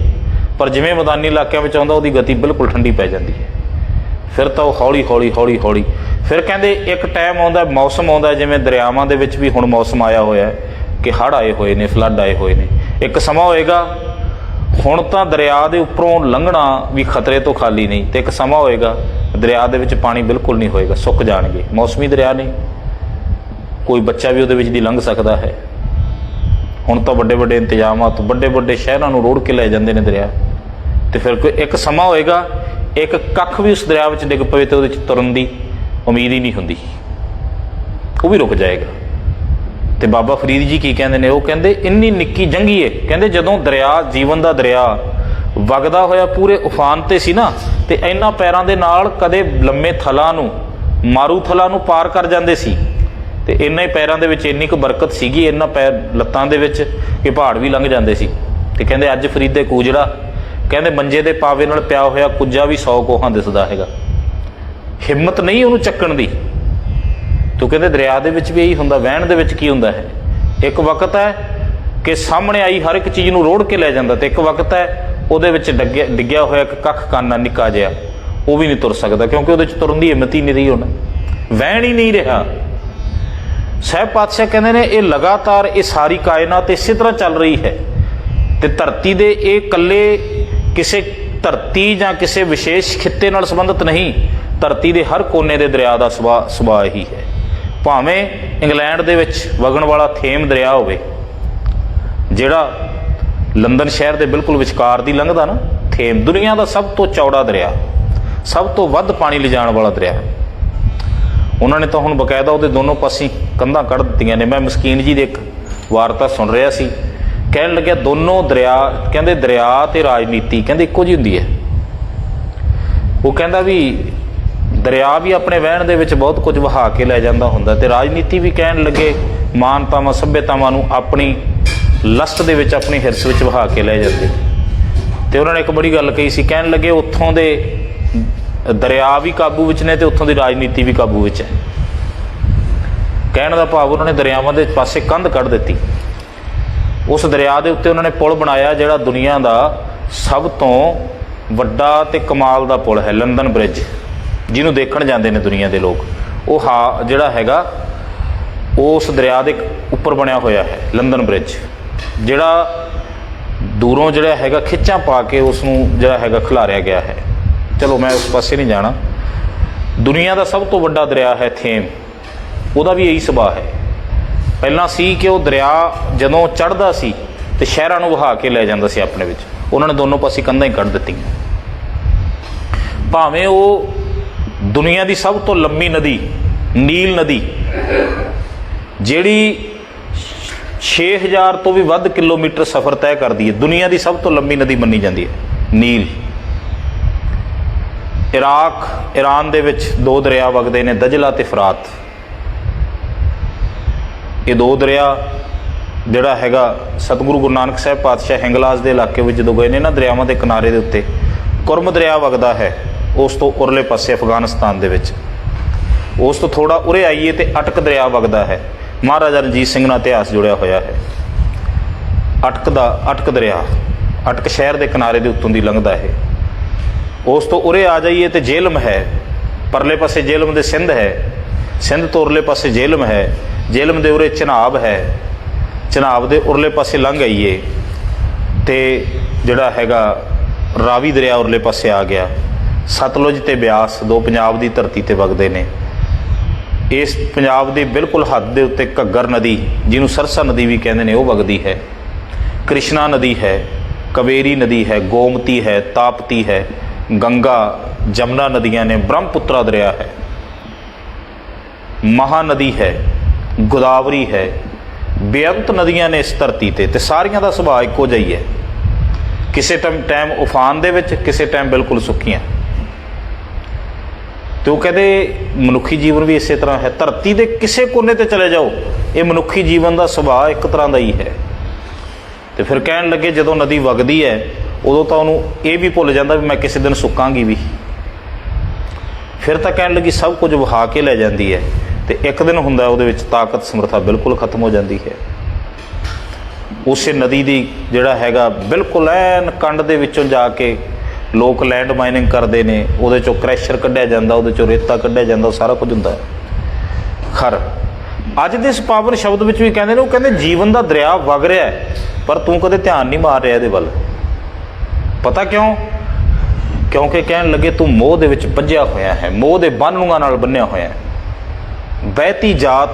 ਪਰ ਜਿਵੇਂ ਮੈਦਾਨੀ ਇਲਾਕਿਆਂ ਵਿੱਚ ਆਉਂਦਾ ਉਹਦੀ ਗਤੀ ਬਿਲਕੁਲ ਠੰਡੀ ਪੈ ਜਾਂਦੀ ਹੈ। ਫਿਰ ਤਾਂ ਉਹ ਹੌਲੀ ਹੌਲੀ ਹੌਲੀ ਹੌਲੀ। ਫਿਰ ਕਹਿੰਦੇ ਇੱਕ ਟਾਈਮ ਆਉਂਦਾ, ਮੌਸਮ ਆਉਂਦਾ, ਜਿਵੇਂ ਦਰਿਆਵਾਂ ਦੇ ਵਿੱਚ ਵੀ ਹੁਣ ਮੌਸਮ ਆਇਆ ਹੋਇਆ ਹੈ ਕਿ ਹੜ੍ਹ ਆਏ ਹੋਏ ਨੇ ਫਲੱਡ ਆਏ ਹੋਏ ਨੇ। ਇੱਕ ਸਮਾਂ ਹੋਏਗਾ, ਹੁਣ ਤਾਂ ਦਰਿਆ ਦੇ ਉੱਪਰੋਂ ਲੰਘਣਾ ਵੀ ਖਤਰੇ ਤੋਂ ਖਾਲੀ ਨਹੀਂ, ਤੇ ਇੱਕ ਸਮਾਂ ਹੋਏਗਾ, ਦਰਿਆ ਦੇ ਵਿੱਚ ਪਾਣੀ ਬਿਲਕੁਲ ਨਹੀਂ ਹੋਏਗਾ, ਸੁੱਕ ਜਾਣਗੇ। ਮੌਸਮੀ ਦਰਿਆ ਨਹੀਂ ਕੋਈ ਬੱਚਾ ਵੀ ਉਹਦੇ ਵਿੱਚ ਦੀ ਲੰਘ ਸਕਦਾ ਹੈ। ਹੁਣ ਤਾਂ ਵੱਡੇ ਵੱਡੇ ਇੰਤਜ਼ਾਮਾਤ ਵੱਡੇ ਵੱਡੇ ਸ਼ਹਿਰਾਂ ਨੂੰ ਰੋੜ ਕੇ ਲੈ ਜਾਂਦੇ ਨੇ ਦਰਿਆ। ਤੇ ਫਿਰ ਕੋਈ ਇੱਕ ਸਮਾਂ ਹੋਏਗਾ, ਇੱਕ ਕੱਖ ਵੀ ਉਸ ਦਰਿਆ ਵਿੱਚ ਡਿੱਗ ਪਵੇ ਤੇ ਉਹਦੇ ਵਿੱਚ ਤੁਰਨ ਦੀ ਉਮੀਦ ਹੀ ਨਹੀਂ ਹੁੰਦੀ। ਉਹ ਵੀ ਰੁਕ ਜਾਏਗਾ। ਤੇ ਬਾਬਾ ਫਰੀਦ ਜੀ ਕੀ ਕਹਿੰਦੇ ਨੇ? ਉਹ ਕਹਿੰਦੇ, ਇੰਨੀ ਨਿੱਕੀ ਜੰਗੀਏ ਕਹਿੰਦੇ, ਜਦੋਂ ਦਰਿਆ, ਜੀਵਨ ਦਾ ਦਰਿਆ ਵਗਦਾ ਹੋਇਆ ਪੂਰੇ ਉਫਾਨ ਤੇ ਸੀ ਨਾ, ਤੇ ਇਹਨਾਂ ਪੈਰਾਂ ਦੇ ਨਾਲ ਕਦੇ ਲੰਮੇ ਥਲਾਂ ਨੂੰ, ਮਾਰੂ ਥਲਾਂ ਨੂੰ ਪਾਰ ਕਰ ਜਾਂਦੇ ਸੀ। ਤੇ ਇੰਨਾ ਹੀ ਪੈਰਾਂ ਦੇ ਵਿੱਚ ਇੰਨੀ ਕੁ ਬਰਕਤ ਸੀਗੀ ਇਹਨਾਂ ਪੈਰ ਲੱਤਾਂ ਦੇ ਵਿੱਚ ਕਿ ਪਹਾੜ ਵੀ ਲੰਘ ਜਾਂਦੇ ਸੀ। ਤੇ ਕਹਿੰਦੇ ਅੱਜ ਫਰੀਦੇ ਕੂਜੜਾ, ਕਹਿੰਦੇ ਮੰਜੇ ਦੇ ਪਾਵੇ ਨਾਲ ਪਿਆ ਹੋਇਆ ਕੁੱਜਾ ਵੀ 100 ਕੋਹਾਂ ਦਿਸਦਾ ਹੈਗਾ। ਹਿੰਮਤ ਨਹੀਂ ਉਹਨੂੰ ਚੱਕਣ ਦੀ। ਤੂੰ ਕਹਿੰਦੇ ਦਰਿਆ ਦੇ ਵਿੱਚ ਵੀ ਇਹੀ ਹੁੰਦਾ, ਵਹਿਣ ਦੇ ਵਿੱਚ ਕੀ ਹੁੰਦਾ ਹੈ? ਇੱਕ ਵਕਤ ਹੈ ਕਿ ਸਾਹਮਣੇ ਆਈ ਹਰ ਇੱਕ ਚੀਜ਼ ਨੂੰ ਰੋੜ ਕੇ ਲੈ ਜਾਂਦਾ ਤੇ ਇੱਕ ਵਕਤ ਹੈ ਉਹਦੇ ਵਿੱਚ ਡੱਗਿਆ, ਡਿੱਗਿਆ ਹੋਇਆ ਇੱਕ ਕੱਖ ਕਾਨਾ ਨਿੱਕਾ ਜਿਹਾ। ਉਹ ਵੀ ਨਹੀਂ ਤੁਰ ਸਕਦਾ ਕਿਉਂਕਿ ਉਹਦੇ ਚ ਤੁਰਨ ਦੀ ਹਿੰਮਤ ਹੀ ਨਹੀਂ ਰਹੀ ਹੁਣ। ਵਹਿਣ ਹੀ ਨਹੀਂ ਰਿਹਾ। ਸਹਿਬ ਪਾਤਸ਼ਾਹ ਕਹਿੰਦੇ ਨੇ, ਇਹ ਲਗਾਤਾਰ ਇਹ ਸਾਰੀ ਕਾਇਨਾਤ ਇਸੇ ਤਰ੍ਹਾਂ ਚੱਲ ਰਹੀ ਹੈ ਤੇ ਧਰਤੀ ਦੇ ਇਹ ਇਕੱਲੇ ਕਿਸੇ ਧਰਤੀ ਜਾਂ ਕਿਸੇ ਵਿਸ਼ੇਸ਼ ਖਿੱਤੇ ਨਾਲ ਸੰਬੰਧਿਤ ਨਹੀਂ, ਧਰਤੀ ਦੇ ਹਰ ਕੋਨੇ ਦੇ ਦਰਿਆ ਦਾ ਸੁਭਾਅ ਸੁਭਾਅ ਹੀ ਹੈ। ਭਾਵੇਂ ਇੰਗਲੈਂਡ ਦੇ ਵਿੱਚ ਵਗਣ ਵਾਲਾ ਥੇਮ ਦਰਿਆ ਹੋਵੇ, ਜਿਹੜਾ ਲੰਡਨ ਸ਼ਹਿਰ ਦੇ ਬਿਲਕੁਲ ਵਿਚਕਾਰ ਦੀ ਲੰਘਦਾ ਨਾ, ਥੇਮ ਦੁਨੀਆ ਦਾ ਸਭ ਤੋਂ ਚੌੜਾ ਦਰਿਆ, ਸਭ ਤੋਂ ਵੱਧ ਪਾਣੀ ਲਿਜਾਣ ਵਾਲਾ ਦਰਿਆ। ਉਹਨਾਂ ਨੇ ਤਾਂ ਹੁਣ ਬਕਾਇਦਾ ਉਹਦੇ ਦੋਨੋਂ ਪਾਸੇ ਕੰਧਾਂ ਕੱਢ ਦਿੱਤੀਆਂ ਨੇ। ਮੈਂ ਮਸਕੀਨ ਜੀ ਦੇ ਇੱਕ ਵਾਰਤਾ ਸੁਣ ਰਿਹਾ ਸੀ। ਕਹਿਣ ਲੱਗਿਆ, ਦੋਨੋਂ ਦਰਿਆ ਕਹਿੰਦੇ, ਦਰਿਆ ਤੇ ਰਾਜਨੀਤੀ ਕਹਿੰਦੇ, ਇੱਕੋ ਜਿਹੀ ਹੁੰਦੀ ਹੈ। ਉਹ ਕਹਿੰਦਾ ਵੀ ਦਰਿਆ ਵੀ ਆਪਣੇ ਵਹਿਣ ਦੇ ਵਿੱਚ ਬਹੁਤ ਕੁਝ ਵਹਾ ਕੇ ਲੈ ਜਾਂਦਾ ਹੁੰਦਾ ਤੇ ਰਾਜਨੀਤੀ ਵੀ ਕਹਿਣ ਲੱਗੇ, ਮਾਨਤਾਵਾਂ, ਸਭਿਅਤਾਵਾਂ ਨੂੰ ਆਪਣੀ ਲਸਟ ਦੇ ਵਿੱਚ, ਆਪਣੀ ਹਿਰਸ ਵਿੱਚ ਵਹਾ ਕੇ ਲੈ ਜਾਂਦੇ। ਤੇ ਉਹਨਾਂ ਨੇ ਇੱਕ ਬੜੀ ਗੱਲ ਕਹੀ ਸੀ। ਕਹਿਣ ਲੱਗੇ, ਉੱਥੋਂ ਦੇ ਦਰਿਆ ਵੀ ਕਾਬੂ ਵਿੱਚ ਨੇ ਤੇ ਉੱਥੋਂ ਦੀ ਰਾਜਨੀਤੀ ਵੀ ਕਾਬੂ ਵਿੱਚ ਹੈ। ਕਹਿਣ ਦਾ ਭਾਵ ਉਹਨਾਂ ਨੇ ਦਰਿਆਵਾਂ ਦੇ ਪਾਸੇ ਕੰਧ ਕੱਢ ਦਿੱਤੀ। ਉਸ ਦਰਿਆ ਦੇ ਉੱਤੇ ਉਹਨਾਂ ਨੇ ਪੁਲ ਬਣਾਇਆ ਜਿਹੜਾ ਦੁਨੀਆ ਦਾ ਸਭ ਤੋਂ ਵੱਡਾ ਤੇ ਕਮਾਲ ਦਾ ਪੁਲ ਹੈ, ਲੰਡਨ ਬ੍ਰਿਜ। ਜਿਹਨੂੰ ਦੇਖਣ ਜਾਂਦੇ ਨੇ ਦੁਨੀਆ ਦੇ ਲੋਕ। ਉਹ ਹਾ, ਜਿਹੜਾ ਹੈਗਾ ਉਹ ਉਸ ਦਰਿਆ ਦੇ ਉੱਪਰ ਬਣਿਆ ਹੋਇਆ ਹੈ, ਲੰਡਨ ਬ੍ਰਿਜ। ਜਿਹੜਾ ਦੂਰੋਂ ਜਿਹੜਾ ਹੈਗਾ ਖਿੱਚਾਂ ਪਾ ਕੇ ਉਸ ਨੂੰ ਜਿਹੜਾ ਹੈਗਾ ਖਿਲਾਰਿਆ ਗਿਆ ਹੈ। ਚਲੋ ਮੈਂ ਉਸ ਪਾਸੇ ਨਹੀਂ ਜਾਣਾ। ਦੁਨੀਆ ਦਾ ਸਭ ਤੋਂ ਵੱਡਾ ਦਰਿਆ ਹੈ ਥੇਮ। ਉਹਦਾ ਵੀ ਇਹੀ ਸੁਭਾਅ ਹੈ। ਪਹਿਲਾਂ ਸੀ ਕਿ ਉਹ ਦਰਿਆ ਜਦੋਂ ਚੜ੍ਹਦਾ ਸੀ ਤੇ ਸ਼ਹਿਰਾਂ ਨੂੰ ਵਹਾ ਕੇ ਲੈ ਜਾਂਦਾ ਸੀ ਆਪਣੇ ਵਿੱਚ। ਉਹਨਾਂ ਨੇ ਦੋਨੋਂ ਪਾਸੇ ਕੰਧਾਂ ਹੀ ਕੱਢ ਦਿੱਤੀਆਂ। ਭਾਵੇਂ ਉਹ ਦੁਨੀਆ ਦੀ ਸਭ ਤੋਂ ਲੰਮੀ ਨਦੀ, ਨੀਲ ਨਦੀ, ਜਿਹੜੀ 6000 ਤੋਂ ਵੀ ਵੱਧ ਕਿਲੋਮੀਟਰ ਸਫ਼ਰ ਤੈਅ ਕਰਦੀ ਹੈ, ਦੁਨੀਆ ਦੀ ਸਭ ਤੋਂ ਲੰਮੀ ਨਦੀ ਮੰਨੀ ਜਾਂਦੀ ਹੈ, ਨੀਲ। ਇਰਾਕ ਈਰਾਨ ਦੇ ਵਿੱਚ ਦੋ ਦਰਿਆ ਵਗਦੇ ਨੇ, ਦਜਲਾ ਤੇ ਫਰਾਤ। ਇਹ ਦੋ ਦਰਿਆ ਜਿਹੜਾ ਹੈਗਾ ਸਤਿਗੁਰੂ ਗੁਰੂ ਨਾਨਕ ਸਾਹਿਬ ਪਾਤਸ਼ਾਹ ਹਿੰਗਲਾਜ ਦੇ ਇਲਾਕੇ ਵਿੱਚ ਜਦੋਂ ਗਏ ਨੇ ਨਾ ਦਰਿਆਵਾਂ ਦੇ ਕਿਨਾਰੇ ਦੇ ਉੱਤੇ, ਕੁਰਮ ਦਰਿਆ ਵਗਦਾ ਹੈ ਉਸ ਤੋਂ ਉਰਲੇ ਪਾਸੇ ਅਫਗਾਨਿਸਤਾਨ ਦੇ ਵਿੱਚ। ਉਸ ਤੋਂ ਥੋੜਾ ਉਰੇ ਆਈਏ ਤੇ ਅਟਕ ਦਰਿਆ ਵਗਦਾ ਹੈ। ਮਹਾਰਾਜਾ ਰਣਜੀਤ ਸਿੰਘ ਨਾਲ ਇਤਿਹਾਸ ਜੁੜਿਆ ਹੋਇਆ ਹੈ। ਅਟਕ ਦਾ ਅਟਕ ਦਰਿਆ, ਅਟਕ ਸ਼ਹਿਰ ਦੇ ਕਿਨਾਰੇ ਦੇ ਉੱਤੋਂ ਦੀ ਲੰਘਦਾ ਹੈ। ਉਸ ਤੋਂ ਉਰੇ ਆ ਜਾਈਏ ਤੇ ਜੇਲਮ ਹੈ। ਪਰਲੇ ਪਾਸੇ ਜੇਲਮ ਦੇ ਸਿੰਧ ਹੈ। ਸਿੰਧ ਤੋਂ ਉਰਲੇ ਪਾਸੇ ਜੇਲਮ ਹੈ। ਜੇਲਮ ਦੇ ਉਰੇ ਚਨਾਬ ਹੈ। ਚਨਾਬ ਦੇ ਉਰਲੇ ਪਾਸੇ ਲੰਘ ਆਈਏ ਤੇ ਜਿਹੜਾ ਹੈਗਾ ਰਾਵੀ ਦਰਿਆ ਉਰਲੇ ਪਾਸੇ ਆ ਗਿਆ। ਸਤਲੁਜ ਤੇ ਬਿਆਸ ਦੋ ਪੰਜਾਬ ਦੀ ਧਰਤੀ ਤੇ ਵਗਦੇ ਨੇ। ਇਸ ਪੰਜਾਬ ਦੇ ਬਿਲਕੁਲ ਹੱਦ ਦੇ ਉੱਤੇ ਘੱਗਰ ਨਦੀ, ਜਿਹਨੂੰ ਸਰਸਾ ਨਦੀ ਵੀ ਕਹਿੰਦੇ ਨੇ, ਉਹ ਵਗਦੀ ਹੈ। ਕ੍ਰਿਸ਼ਨਾ ਨਦੀ ਹੈ। ਕਵੇਰੀ ਨਦੀ ਹੈ। ਗੋਮਤੀ ਹੈ। ਤਾਪਤੀ ਹੈ। ਗੰਗਾ, ਜਮਨਾ ਨਦੀਆਂ ਨੇ ਬ੍ਰਹਮਪੁੱਤਰਾ ਦਰਿਆ ਹੈ। ਮਹਾਨਦੀ ਹੈ, ਗੋਦਾਵਰੀ ਹੈ। ਬੇਅੰਤ ਨਦੀਆਂ ਨੇ ਇਸ ਧਰਤੀ ਤੇ ਤੇ ਸਾਰੀਆਂ ਦਾ ਸੁਭਾਅ ਇੱਕੋ ਜਿਹਾ ਹੀ ਹੈ। ਕਿਸੇ ਟਾਈਮ ਟਾਈਮ ਉਫਾਨ ਦੇ ਵਿੱਚ, ਕਿਸੇ ਟਾਈਮ ਬਿਲਕੁਲ ਸੁੱਕੀਆਂ। ਤੇ ਉਹ ਕਹਿੰਦੇ, ਮਨੁੱਖੀ ਜੀਵਨ ਵੀ ਇਸੇ ਤਰ੍ਹਾਂ ਹੈ। ਧਰਤੀ ਦੇ ਕਿਸੇ ਕੋਨੇ ਤੇ ਚਲੇ ਜਾਓ, ਇਹ ਮਨੁੱਖੀ ਜੀਵਨ ਦਾ ਸੁਭਾਅ ਇੱਕ ਤਰ੍ਹਾਂ ਦਾ ਹੀ ਹੈ। ਤੇ ਫਿਰ ਕਹਿਣ ਲੱਗੇ, ਜਦੋਂ ਨਦੀ ਵਗਦੀ ਹੈ ਉਦੋਂ ਤਾਂ ਉਹਨੂੰ ਇਹ ਵੀ ਭੁੱਲ ਜਾਂਦਾ ਵੀ ਮੈਂ ਕਿਸੇ ਦਿਨ ਸੁੱਕਾਂਗੀ ਵੀ। ਫਿਰ ਤਾਂ ਕਹਿਣ ਲੱਗੀ, ਸਭ ਕੁਝ ਵਹਾ ਕੇ ਲੈ ਜਾਂਦੀ ਹੈ ਤੇ ਇੱਕ ਦਿਨ ਹੁੰਦਾ ਉਹਦੇ ਵਿੱਚ ਤਾਕਤ, ਸਮਰੱਥਾ ਬਿਲਕੁਲ ਖਤਮ ਹੋ ਜਾਂਦੀ ਹੈ। ਉਸੇ ਨਦੀ ਦੀ ਜਿਹੜਾ ਹੈਗਾ, ਬਿਲਕੁਲ ਐਨ ਕੰਡ ਦੇ ਵਿੱਚੋਂ ਜਾ ਕੇ ਲੋਕ ਲੈਂਡ ਮਾਈਨਿੰਗ ਕਰਦੇ ਨੇ, ਉਹਦੇ ਚੋਂ ਕ੍ਰੈਸ਼ਰ ਕੱਢਿਆ ਜਾਂਦਾ, ਉਹਦੇ ਚੋਂ ਰੇਤਾ ਕੱਢਿਆ ਜਾਂਦਾ, ਉਹ ਸਾਰਾ ਕੁਝ ਹੁੰਦਾ ਹੈ। ਖਰ, ਅੱਜ ਦੇ ਇਸ ਪਾਵਨ ਸ਼ਬਦ ਵਿੱਚ ਵੀ ਕਹਿੰਦੇ ਨੇ, ਉਹ ਕਹਿੰਦੇ ਜੀਵਨ ਦਾ ਦਰਿਆ ਵਗ ਰਿਹਾ ਪਰ ਤੂੰ ਕਦੇ ਧਿਆਨ ਨਹੀਂ ਮਾਰ ਰਿਹਾ ਇਹਦੇ ਵੱਲ। ਪਤਾ ਕਿਉਂ? ਕਿਉਂਕਿ ਕਹਿਣ ਲੱਗੇ, ਤੂੰ ਮੋਹ ਦੇ ਵਿੱਚ ਵੱਜਿਆ ਹੋਇਆ ਹੈ, ਮੋਹ ਦੇ ਬੰਨੂਆਂ ਨਾਲ ਬੰਨਿਆ ਹੋਇਆ ਹੈ। ਬਹਿਤੀ ਜਾਤ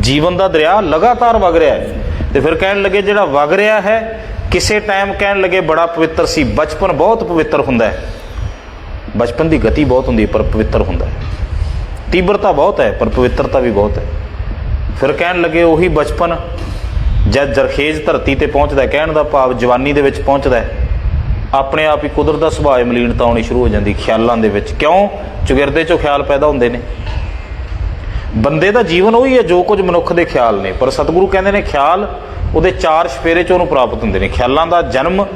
ਜੀਵਨ ਦਾ ਦਰਿਆ ਲਗਾਤਾਰ ਵਗ ਰਿਹਾ ਹੈ। ਤੇ ਫਿਰ ਕਹਿਣ ਲੱਗੇ, ਜਿਹੜਾ ਵਗ ਰਿਹਾ ਹੈ, ਕਿਸੇ ਟਾਈਮ ਕਹਿਣ ਲੱਗੇ, ਬੜਾ ਪਵਿੱਤਰ ਸੀ। ਬਚਪਨ ਬਹੁਤ ਪਵਿੱਤਰ ਹੁੰਦਾ ਹੈ। ਬਚਪਨ ਦੀ ਗਤੀ ਬਹੁਤ ਹੁੰਦੀ ਹੈ, ਪਰ ਪਵਿੱਤਰ ਹੁੰਦਾ ਹੈ। ਤੀਬਰਤਾ ਬਹੁਤ ਹੈ, ਪਰ ਪਵਿੱਤਰਤਾ ਵੀ ਬਹੁਤ ਹੈ। ਫਿਰ ਕਹਿਣ ਲੱਗੇ, ਉਹੀ ਬਚਪਨ ਜਦ ਜਰਖੇਜ ਧਰਤੀ ਤੇ ਪਹੁੰਚਦਾ ਕਹਿਣ ਦਾ ਭਾਵ ਜਵਾਨੀ ਦੇ ਵਿੱਚ ਪਹੁੰਚਦਾ ਹੈ। ਆਪਣੇ ਆਪ ਹੀ ਕੁਦਰਤ ਦਾ ਸੁਭਾਅ ਮਲੀਨਤਾ ਆਉਣੀ ਸ਼ੁਰੂ ਹੋ ਜਾਂਦੀ ਖਿਆਲਾਂ ਦੇ ਵਿੱਚ। ਕਿਉਂ? ਚੁਗਿਰਦੇ ਚੋਂ ਖਿਆਲ ਪੈਦਾ ਹੁੰਦੇ ਨੇ। ਬੰਦੇ ਦਾ ਜੀਵਨ ਉਹੀ ਹੈ ਜੋ ਕੁਝ ਮਨੁੱਖ ਦੇ ਖਿਆਲ ਨੇ। ਪਰ ਸਤਿਗੁਰੂ ਕਹਿੰਦੇ ਨੇ ਖਿਆਲ ਉਹਦੇ ਚਾਰ ਛਪੇਰੇ ਚ ਉਹਨੂੰ ਪ੍ਰਾਪਤ ਹੁੰਦੇ ਨੇ। ਖਿਆਲਾਂ ਦਾ ਜਨਮ